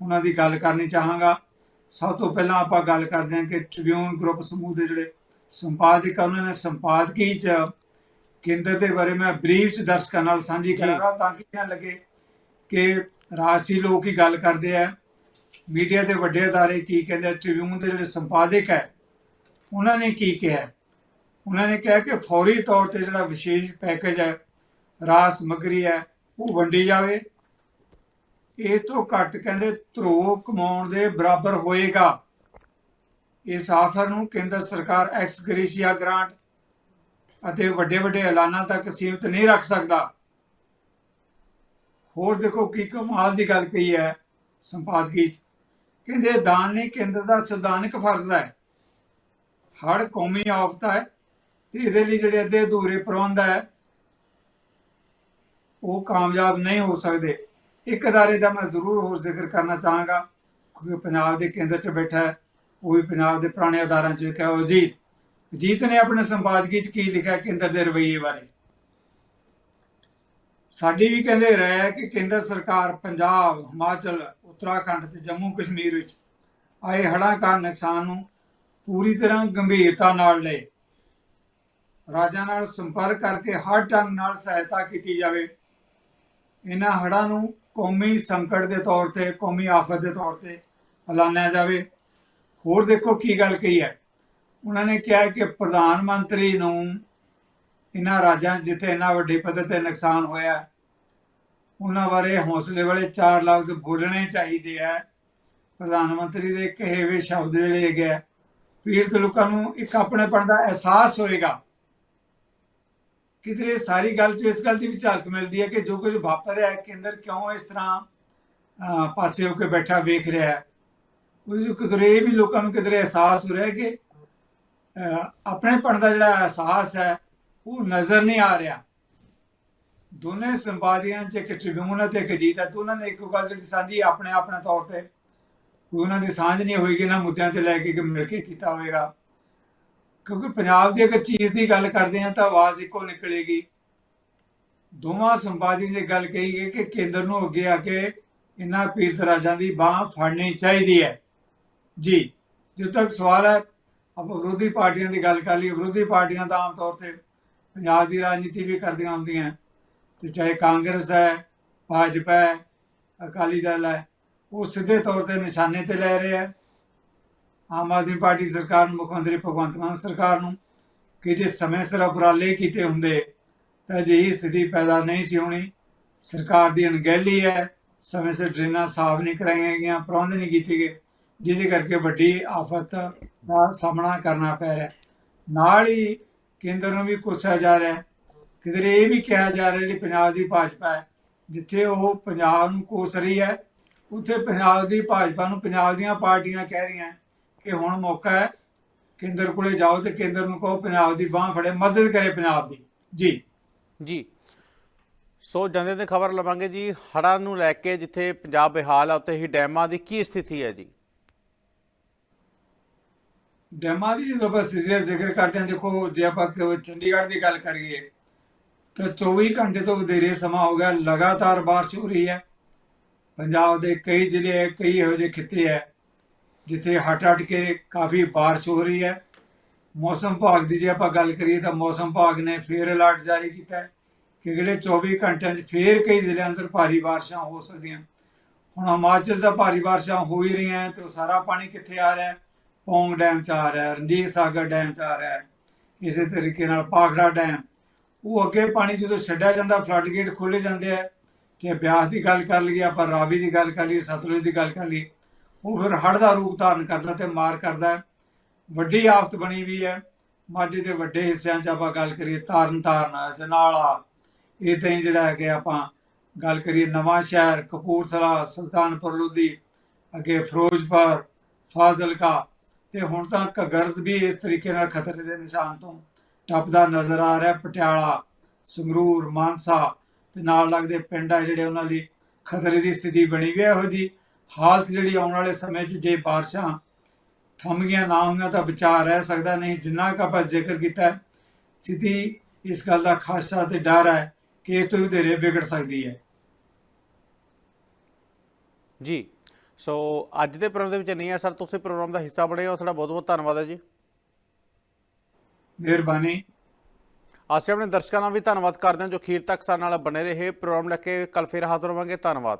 ਉਹਨਾਂ ਦੀ ਗੱਲ ਕਰਨੀ ਚਾਹਾਂਗਾ। ਸਭ ਤੋਂ ਪਹਿਲਾਂ ਆਪਾਂ ਗੱਲ ਕਰਦੇ ਹਾਂ ਕਿ ਟ੍ਰਿਬਿਊਨ ਗਰੁੱਪ ਸਮੂਹ ਦੇ ਜਿਹੜੇ ਸੰਪਾਦਕ ਉਹਨਾਂ ਨੇ ਸੰਪਾਦਕੀ ਚ ਕੇਂਦਰ ਦੇ ਬਾਰੇ ਮੈਂ ਬਰੀਫ ਚ ਦਰਸ਼ਕਾਂ ਨਾਲ ਸਾਂਝੀ ਕਰਾਂਗਾ ਤਾਂ ਕਿ ਇਹਨਾਂ ਲੱਗੇ ਕਿ ਰਾਜਸੀ ਲੋਕ ਹੀ ਗੱਲ ਕਰਦੇ ਆ। ਮੀਡੀਆ ਦੇ ਵੱਡੇ ਅਦਾਰੇ ਕੀ ਕਹਿੰਦੇ ਟ੍ਰਿਬਿਊਨ ਦੇ ਜਿਹੜੇ ਸੰਪਾਦਕ ਹੈ, ਉਹਨਾਂ ਨੇ ਕੀ ਕਿਹਾ? ਉਹਨਾਂ ਨੇ ਕਿਹਾ ਕਿ ਫੌਰੀ ਤੌਰ ਤੇ ਜਿਹੜਾ ਵਿਸ਼ੇਸ਼ ਪੈਕੇਜ ਹੈ ਰਾਜ ਸਮੱਗਰੀ ਹੈ, ਉਹ ਵੰਡੀ ਜਾਵੇ। ਇਹ ਤੋਂ ਘੱਟ ਕਹਿੰਦੇ ਧਰੋ ਕਮਾਉਣ ਦੇ ਬਰਾਬਰ ਹੋਏਗਾ। ਇਸ ਆਫਰ ਨੂੰ ਕੇਂਦਰ ਸਰਕਾਰ ਐਕਸ ਗ੍ਰੇਸ਼ੀਆ ਗ੍ਰਾਂਟ ਅਤੇ ਵੱਡੇ ਵੱਡੇ ਐਲਾਨਾਂ ਤੱਕ ਸੀਮਿਤ ਨਹੀਂ ਰੱਖ ਸਕਦਾ। ਹੋਰ ਦੇਖੋ ਕੀ ਕਮਾਲ ਦੀ ਗੱਲ ਕਹੀ ਹੈ ਸੰਪਾਦਕੀ ਚ ਕਹਿੰਦੇ ਦਾਨ ਨਹੀਂ ਕੇਂਦਰ ਦਾ ਸੰਵਿਧਾਨਕ ਫਰਜ਼ ਹੈ। ਹਰ ਕੌਮੀ ਆਫਤ ਹੈ ਤੇ ਇਹਦੇ ਲਈ ਜਿਹੜੇ ਅੱਧੇ ਅਧੂਰੇ ਪ੍ਰਬੰਧ ਹੈ, ਉਹ ਕਾਮਯਾਬ ਨਹੀਂ ਹੋ ਸਕਦੇ। ਇੱਕ ਅਦਾਰੇ ਦਾ ਮੈਂ ਜ਼ਰੂਰ ਹੋਰ ਜ਼ਿਕਰ ਕਰਨਾ ਚਾਹਾਂਗਾ, ਕਿਉਂਕਿ ਪੰਜਾਬ ਦੇ ਕੇਂਦਰ 'ਚ ਬੈਠਾ ਹੈ, ਉਹ ਵੀ ਪੰਜਾਬ ਦੇ ਪੁਰਾਣੇ ਅਦਾਰਿਆਂ 'ਚ ਇੱਕ ਹੈ ਅਜੀਤ ਅਜੀਤ ਨੇ ਆਪਣੇ ਸੰਪਾਦਕੀ 'ਚ ਕੀ ਲਿਖਿਆ ਕੇਂਦਰ ਦੇ ਰਵਈਏ ਬਾਰੇ? ਸਾਡੀ ਵੀ ਕਹਿੰਦੇ ਰਹਿ ਹੈ ਕਿ ਕੇਂਦਰ ਸਰਕਾਰ ਪੰਜਾਬ, ਹਿਮਾਚਲ, ਉੱਤਰਾਖੰਡ ਤੇ ਜੰਮੂ ਕਸ਼ਮੀਰ ਵਿੱਚ ਆਏ ਹੜ੍ਹਾਂ ਕਾਰਨ ਨੁਕਸਾਨ ਨੂੰ ਪੂਰੀ ਤਰ੍ਹਾਂ ਗੰਭੀਰਤਾ ਨਾਲ ਲਏ। ਰਾਜਾਂ ਨਾਲ ਸੰਪਰਕ ਕਰਕੇ ਹਰ ਢੰਗ ਨਾਲ ਸਹਾਇਤਾ ਕੀਤੀ ਜਾਵੇ। ਇਹਨਾਂ ਹੜ੍ਹਾਂ ਨੂੰ ਕੌਮੀ ਸੰਕਟ ਦੇ ਤੌਰ ਤੇ, ਕੌਮੀ ਆਫਤ ਦੇ ਤੌਰ ਤੇ ਐਲਾਨਿਆ ਜਾਵੇ। ਹੋਰ ਦੇਖੋ ਕੀ ਗੱਲ ਕਹੀ ਹੈ। ਉਹਨਾਂ ਨੇ ਕਿਹਾ ਕਿ ਪ੍ਰਧਾਨ ਮੰਤਰੀ ਨੂੰ ਇਹਨਾਂ ਰਾਜਾਂ 'ਚ ਜਿੱਥੇ ਇੰਨਾ ਵੱਡੇ ਪੱਧਰ ਤੇ ਨੁਕਸਾਨ ਹੋਇਆ ਉਹਨਾਂ ਬਾਰੇ ਹੌਸਲੇ ਵਾਲੇ ਚਾਰ ਲਫ਼ਜ਼ ਬੋਲਣੇ ਚਾਹੀਦੇ ਆ। ਪ੍ਰਧਾਨ ਮੰਤਰੀ ਦੇ ਕਹੇ ਹੋਏ ਸ਼ਬਦ ਜਿਹੜੇ ਹੈਗੇ ਆ, ਪੀੜਤ ਲੋਕਾਂ ਨੂੰ ਇੱਕ ਆਪਣੇਪਣ ਦਾ ਅਹਿਸਾਸ ਹੋਏਗਾ। ਕਿਧਰੇ ਸਾਰੀ ਗੱਲ 'ਚ ਇਸ ਗੱਲ ਦੀ ਵੀ ਝਲਕ ਮਿਲਦੀ ਹੈ ਕਿ ਜੋ ਕੁਝ ਵਾਪਰ ਰਿਹਾ ਹੈ ਕੇਂਦਰ ਕਿਉਂ ਇਸ ਤਰ੍ਹਾਂ ਪਾਸੇ ਹੋ ਕੇ ਬੈਠਾ ਵੇਖ ਰਿਹਾ ਹੈ। ਉਸ ਕਿਧਰੇ ਇਹ ਵੀ ਲੋਕਾਂ ਨੂੰ ਕਿਧਰੇ ਅਹਿਸਾਸ ਹੋ ਰਿਹਾ ਹੈ ਕਿ ਆਪਣੇਪਣ ਦਾ ਜਿਹੜਾ ਅਹਿਸਾਸ ਹੈ ਉਹ ਨਜ਼ਰ ਨਹੀਂ ਆ ਰਿਹਾ। ਦੋਨੇ ਸੰਪਾਦੀਆਂ ਚ ਇੱਕ ਟ੍ਰਿਬਿਊਨ ਅਤੇ ਇੱਕ ਅਜੀਤ ਹੈ। ਦੋਨਾਂ ਨੇ ਇੱਕੋ ਗੱਲ ਜਿਹੜੀ ਸਾਂਝੀ ਆਪਣੇ ਆਪਣੇ ਤੌਰ ਤੇ ਉਹਨਾਂ ਦੀ ਸਾਂਝ ਨਹੀਂ ਹੋਏਗੀ ਨਾ ਮੁੱਦਿਆਂ ਤੇ ਲੈ ਕੇ ਕਿ ਮਿਲ ਕੇ ਕੀਤਾ ਹੋਵੇਗਾ ਕਿਉਂਕਿ ਪੰਜਾਬ ਦੀ ਅਗਰ ਚੀਜ਼ ਦੀ ਗੱਲ ਕਰਦੇ ਹਾਂ ਤਾਂ ਆਵਾਜ਼ ਇੱਕੋ ਨਿਕਲੇਗੀ। ਦੋਵਾਂ ਸੰਪਾਦੀ ਦੀ ਗੱਲ ਕਹੀ ਗਈ ਕਿ ਕੇਂਦਰ ਨੂੰ ਅੱਗੇ ਆ ਕੇ ਇਹਨਾਂ ਪੀੜਤ ਰਾਜਾਂ ਦੀ ਬਾਹ ਫੜਨੀ ਚਾਹੀਦੀ ਹੈ। ਜੀ, ਜਦੋਂ ਤੱਕ ਸਵਾਲ ਹੈ, ਆਪਾਂ ਵਿਰੋਧੀ ਪਾਰਟੀਆਂ ਦੀ ਗੱਲ ਕਰ ਲਈ ਵਿਰੋਧੀ ਪਾਰਟੀਆਂ ਤਾਂ ਆਮ ਤੌਰ ਤੇ ਪੰਜਾਬ ਦੀ ਰਾਜਨੀਤੀ ਵੀ ਕਰਦੀਆਂ ਹੁੰਦੀਆਂ। ਤੇ ਚਾਹੇ ਕਾਂਗਰਸ ਹੈ, ਭਾਜਪਾ ਹੈ, ਅਕਾਲੀ ਦਲ ਹੈ, ਉਹ ਸਿੱਧੇ ਤੌਰ ਤੇ ਨਿਸ਼ਾਨੇ ਤੇ ਲੈ ਰਹੇ ਹੈ ਆਮ ਆਦਮੀ ਪਾਰਟੀ ਸਰਕਾਰ ਨੂੰ, ਮੁੱਖ ਮੰਤਰੀ ਭਗਵੰਤ ਮਾਨ ਸਰਕਾਰ ਨੂੰ ਕਿ ਜੇ ਸਮੇਂ ਸਿਰ ਉਪਰਾਲੇ ਕੀਤੇ ਹੁੰਦੇ, ਤਾਂ ਅਜਿਹੀ ਸਥਿਤੀ ਪੈਦਾ ਨਹੀਂ ਸੀ ਹੋਣੀ। ਸਰਕਾਰ ਦੀ ਅਣਗਹਿਲੀ ਹੈ, ਸਮੇਂ ਸਿਰ ਡਰੇਨਾਂ ਸਾਫ਼ ਨਹੀਂ ਕਰਾਈਆਂ ਗਈਆਂ, ਪ੍ਰਬੰਧ ਨਹੀਂ ਕੀਤੇ ਗਏ, ਜਿਹਦੇ ਕਰਕੇ ਵੱਡੀ ਆਫਤ ਦਾ ਸਾਹਮਣਾ ਕਰਨਾ ਪੈ ਰਿਹਾ। ਨਾਲ ਹੀ ਕੇਂਦਰ ਨੂੰ ਵੀ ਕੋਸਿਆ ਜਾ ਰਿਹਾ ਕਿਧਰੇ ਇਹ ਵੀ ਕਿਹਾ ਜਾ ਰਿਹਾ ਕਿ ਪੰਜਾਬ ਦੀ ਭਾਜਪਾ ਹੈ। ਜਿੱਥੇ ਉਹ ਪੰਜਾਬ ਨੂੰ ਕੋਸ ਰਹੀ ਹੈ, ਉੱਥੇ ਪੰਜਾਬ ਦੀ ਭਾਜਪਾ ਨੂੰ ਪੰਜਾਬ ਦੀਆਂ ਪਾਰਟੀਆਂ ਕਹਿ ਰਹੀਆਂ ਕਿ ਹੁਣ ਮੌਕਾ ਹੈ, ਕੇਂਦਰ ਕੋਲੇ ਜਾਓ ਤੇ ਕੇਂਦਰ ਨੂੰ ਕਹੋ ਪੰਜਾਬ ਦੀ ਬਾਹ ਫੜੇ, ਮਦਦ ਕਰੇ ਪੰਜਾਬ ਦੀ। ਜੀ। ਜੀ। ਸੋ ਜਾਂਦੇ ਤੇ ਖਬਰ ਲਵਾਂਗੇ ਜੀ, ਹੜ੍ਹਾਂ ਨੂੰ ਲੈ ਕੇ ਜਿੱਥੇ ਪੰਜਾਬ ਬਿਹਾਲ ਹੈ ਉੱਥੇ ਹੀ ਡੈਮਾਂ ਦੀ ਕੀ ਸਥਿਤੀ ਹੈ ਜੀ? ਡੈਮਾਂ ਦੀ ਜਦੋਂ ਆਪਾਂ ਸਿੱਧੇ ਜ਼ਿਕਰ ਕਰਦੇ ਹਾਂ, ਦੇਖੋ, ਜੇ ਆਪਾਂ ਚੰਡੀਗੜ੍ਹ ਦੀ ਗੱਲ ਕਰੀਏ, ਤਾਂ 24 ਘੰਟੇ ਤੋਂ ਵਧੇਰੇ ਸਮਾਂ ਹੋ ਗਿਆ, ਲਗਾਤਾਰ ਬਾਰਿਸ਼ ਹੋ ਰਹੀ ਹੈ। ਪੰਜਾਬ ਦੇ ਕਈ ਜ਼ਿਲ੍ਹੇ ਕਈ ਇਹੋ ਜਿਹੇ ਖਿੱਤੇ ਹੈ, ਜਿੱਥੇ ਹਟ ਹਟ ਕੇ ਕਾਫੀ ਬਾਰਿਸ਼ ਹੋ ਰਹੀ ਹੈ। ਮੌਸਮ ਵਿਭਾਗ ਦੀ ਜੇ ਆਪਾਂ ਗੱਲ ਕਰੀਏ, ਤਾਂ ਮੌਸਮ ਵਿਭਾਗ ਨੇ ਫੇਰ ਅਲਰਟ ਜਾਰੀ ਕੀਤਾ ਹੈ ਕਿ ਅਗਲੇ 24 ਘੰਟਿਆਂ 'ਚ ਫੇਰ ਕਈ ਜ਼ਿਲ੍ਹਿਆਂ ਅੰਦਰ ਭਾਰੀ ਬਾਰਿਸ਼ਾਂ ਹੋ ਸਕਦੀਆਂ। ਹੁਣ ਹਿਮਾਚਲ ਦਾ ਭਾਰੀ ਬਾਰਿਸ਼ਾਂ ਹੋ ਹੀ ਰਹੀਆਂ, ਤੇ ਉਹ ਸਾਰਾ ਪਾਣੀ ਕਿੱਥੇ ਆ ਰਿਹਾ ਹੈ? ਪੌਂਗ ਡੈਮ ਚ ਆ ਰਿਹਾ ਰਣਜੀਤ ਸਾਗਰ ਡੈਮ ਚ ਆ ਰਿਹਾ ਇਸੇ ਤਰੀਕੇ ਨਾਲ ਪਾਖੜਾ ਡੈਮ। ਉਹ ਅੱਗੇ ਪਾਣੀ ਜਦੋਂ ਛੱਡਿਆ ਜਾਂਦਾ ਫਲੱਡ ਗੇਟ ਖੋਲੇ ਜਾਂਦੇ ਆ ਤੇ ਬਿਆਸ ਦੀ ਗੱਲ ਕਰ ਲਈਏ, ਆਪਾਂ ਰਾਵੀ ਦੀ ਗੱਲ ਕਰ ਲਈਏ, ਸਤਲੁਜ ਦੀ ਗੱਲ ਕਰ ਲਈਏ, ਉਹ ਫਿਰ ਹੜ੍ਹ ਦਾ ਰੂਪ ਧਾਰਨ ਕਰਦਾ ਤੇ ਮਾਰ ਕਰਦਾ ਵੱਡੀ ਆਫਤ ਬਣੀ ਵੀ ਹੈ। ਮਾਝੇ ਦੇ ਵੱਡੇ ਹਿੱਸਿਆਂ 'ਚ ਆਪਾਂ ਗੱਲ ਕਰੀਏ, ਤਾਰਨ ਤਾਰਨ, ਜਨਾਲਾ। ਇਦਾਂ ਹੀ ਜਿਹੜਾ ਹੈਗੇ ਆਪਾਂ ਗੱਲ ਕਰੀਏ, ਨਵਾਂ ਸ਼ਹਿਰ, ਕਪੂਰਥਲਾ, ਸੁਲਤਾਨਪੁਰ, ਲੋਧੀ, ਅੱਗੇ ਫਿਰੋਜ਼ਪੁਰ, ਫਾਜ਼ਿਲਕਾ। ਤੇ ਹੁਣ ਤਾਂ ਘੱਗਰ ਵੀ ਇਸ ਤਰੀਕੇ ਨਾਲ ਖਤਰੇ ਦੇ ਨਿਸ਼ਾਨ ਤੋਂ ਟੱਪਦਾ ਨਜ਼ਰ ਆ ਰਿਹਾ। ਪਟਿਆਲਾ, ਸੰਗਰੂਰ, ਮਾਨਸਾ ਤੇ ਨਾਲ ਲੱਗਦੇ ਪਿੰਡ ਆ ਜਿਹੜੇ ਉਹਨਾਂ ਲਈ ਖਤਰੇ ਦੀ ਸਥਿਤੀ ਬਣੀ ਹੋਈ ਹੈ ਇਹੋ ਜੀ ਹਾਲਤ ਜਿਹੜੀ ਆਉਣ ਵਾਲੇ ਸਮੇਂ 'ਚ ਜੇ ਬਾਰਿਸ਼ਾਂ ਥੰਮ ਗਈਆਂ ਨਾ ਹੋਈਆਂ ਤਾਂ ਬਚਾ ਰਹਿ ਸਕਦਾ। ਨਹੀਂ, ਜਿੰਨਾ ਕੁ ਆਪਾਂ ਜ਼ਿਕਰ ਕੀਤਾ ਸਥਿਤੀ ਇਸ ਗੱਲ ਦਾ ਖਾਸਾ ਤੇ ਡਰ ਹੈ ਕਿ ਇਸ ਤੋਂ ਵਧੇਰੇ ਵਿਗੜ ਸਕਦੀ ਹੈ। ਜੀ। ਸੋ ਅੱਜ ਦੇ ਪ੍ਰੋਗਰਾਮ ਦੇ ਵਿੱਚ ਨਹੀਂ ਹੈ ਸਰ ਤੁਸੀਂ ਪ੍ਰੋਗਰਾਮ ਦਾ ਹਿੱਸਾ ਬਣੇ ਹੋ। ਤੁਹਾਡਾ ਬਹੁਤ ਬਹੁਤ ਧੰਨਵਾਦ ਹੈ ਜੀ। ਮਿਹਰਬਾਨੀ। ਅਸੀਂ ਆਪਣੇ ਦਰਸ਼ਕਾਂ ਦਾ ਵੀ ਧੰਨਵਾਦ ਕਰਦੇ ਹਾਂ ਜੋ ਅਖੀਰ ਤੱਕ ਸਾਡੇ ਨਾਲ ਬਣੇ ਰਹੇ। ਪ੍ਰੋਗਰਾਮ ਲੈ ਕੇ ਕੱਲ ਫਿਰ ਹਾਜ਼ਰ ਹੋਵਾਂਗੇ। ਧੰਨਵਾਦ।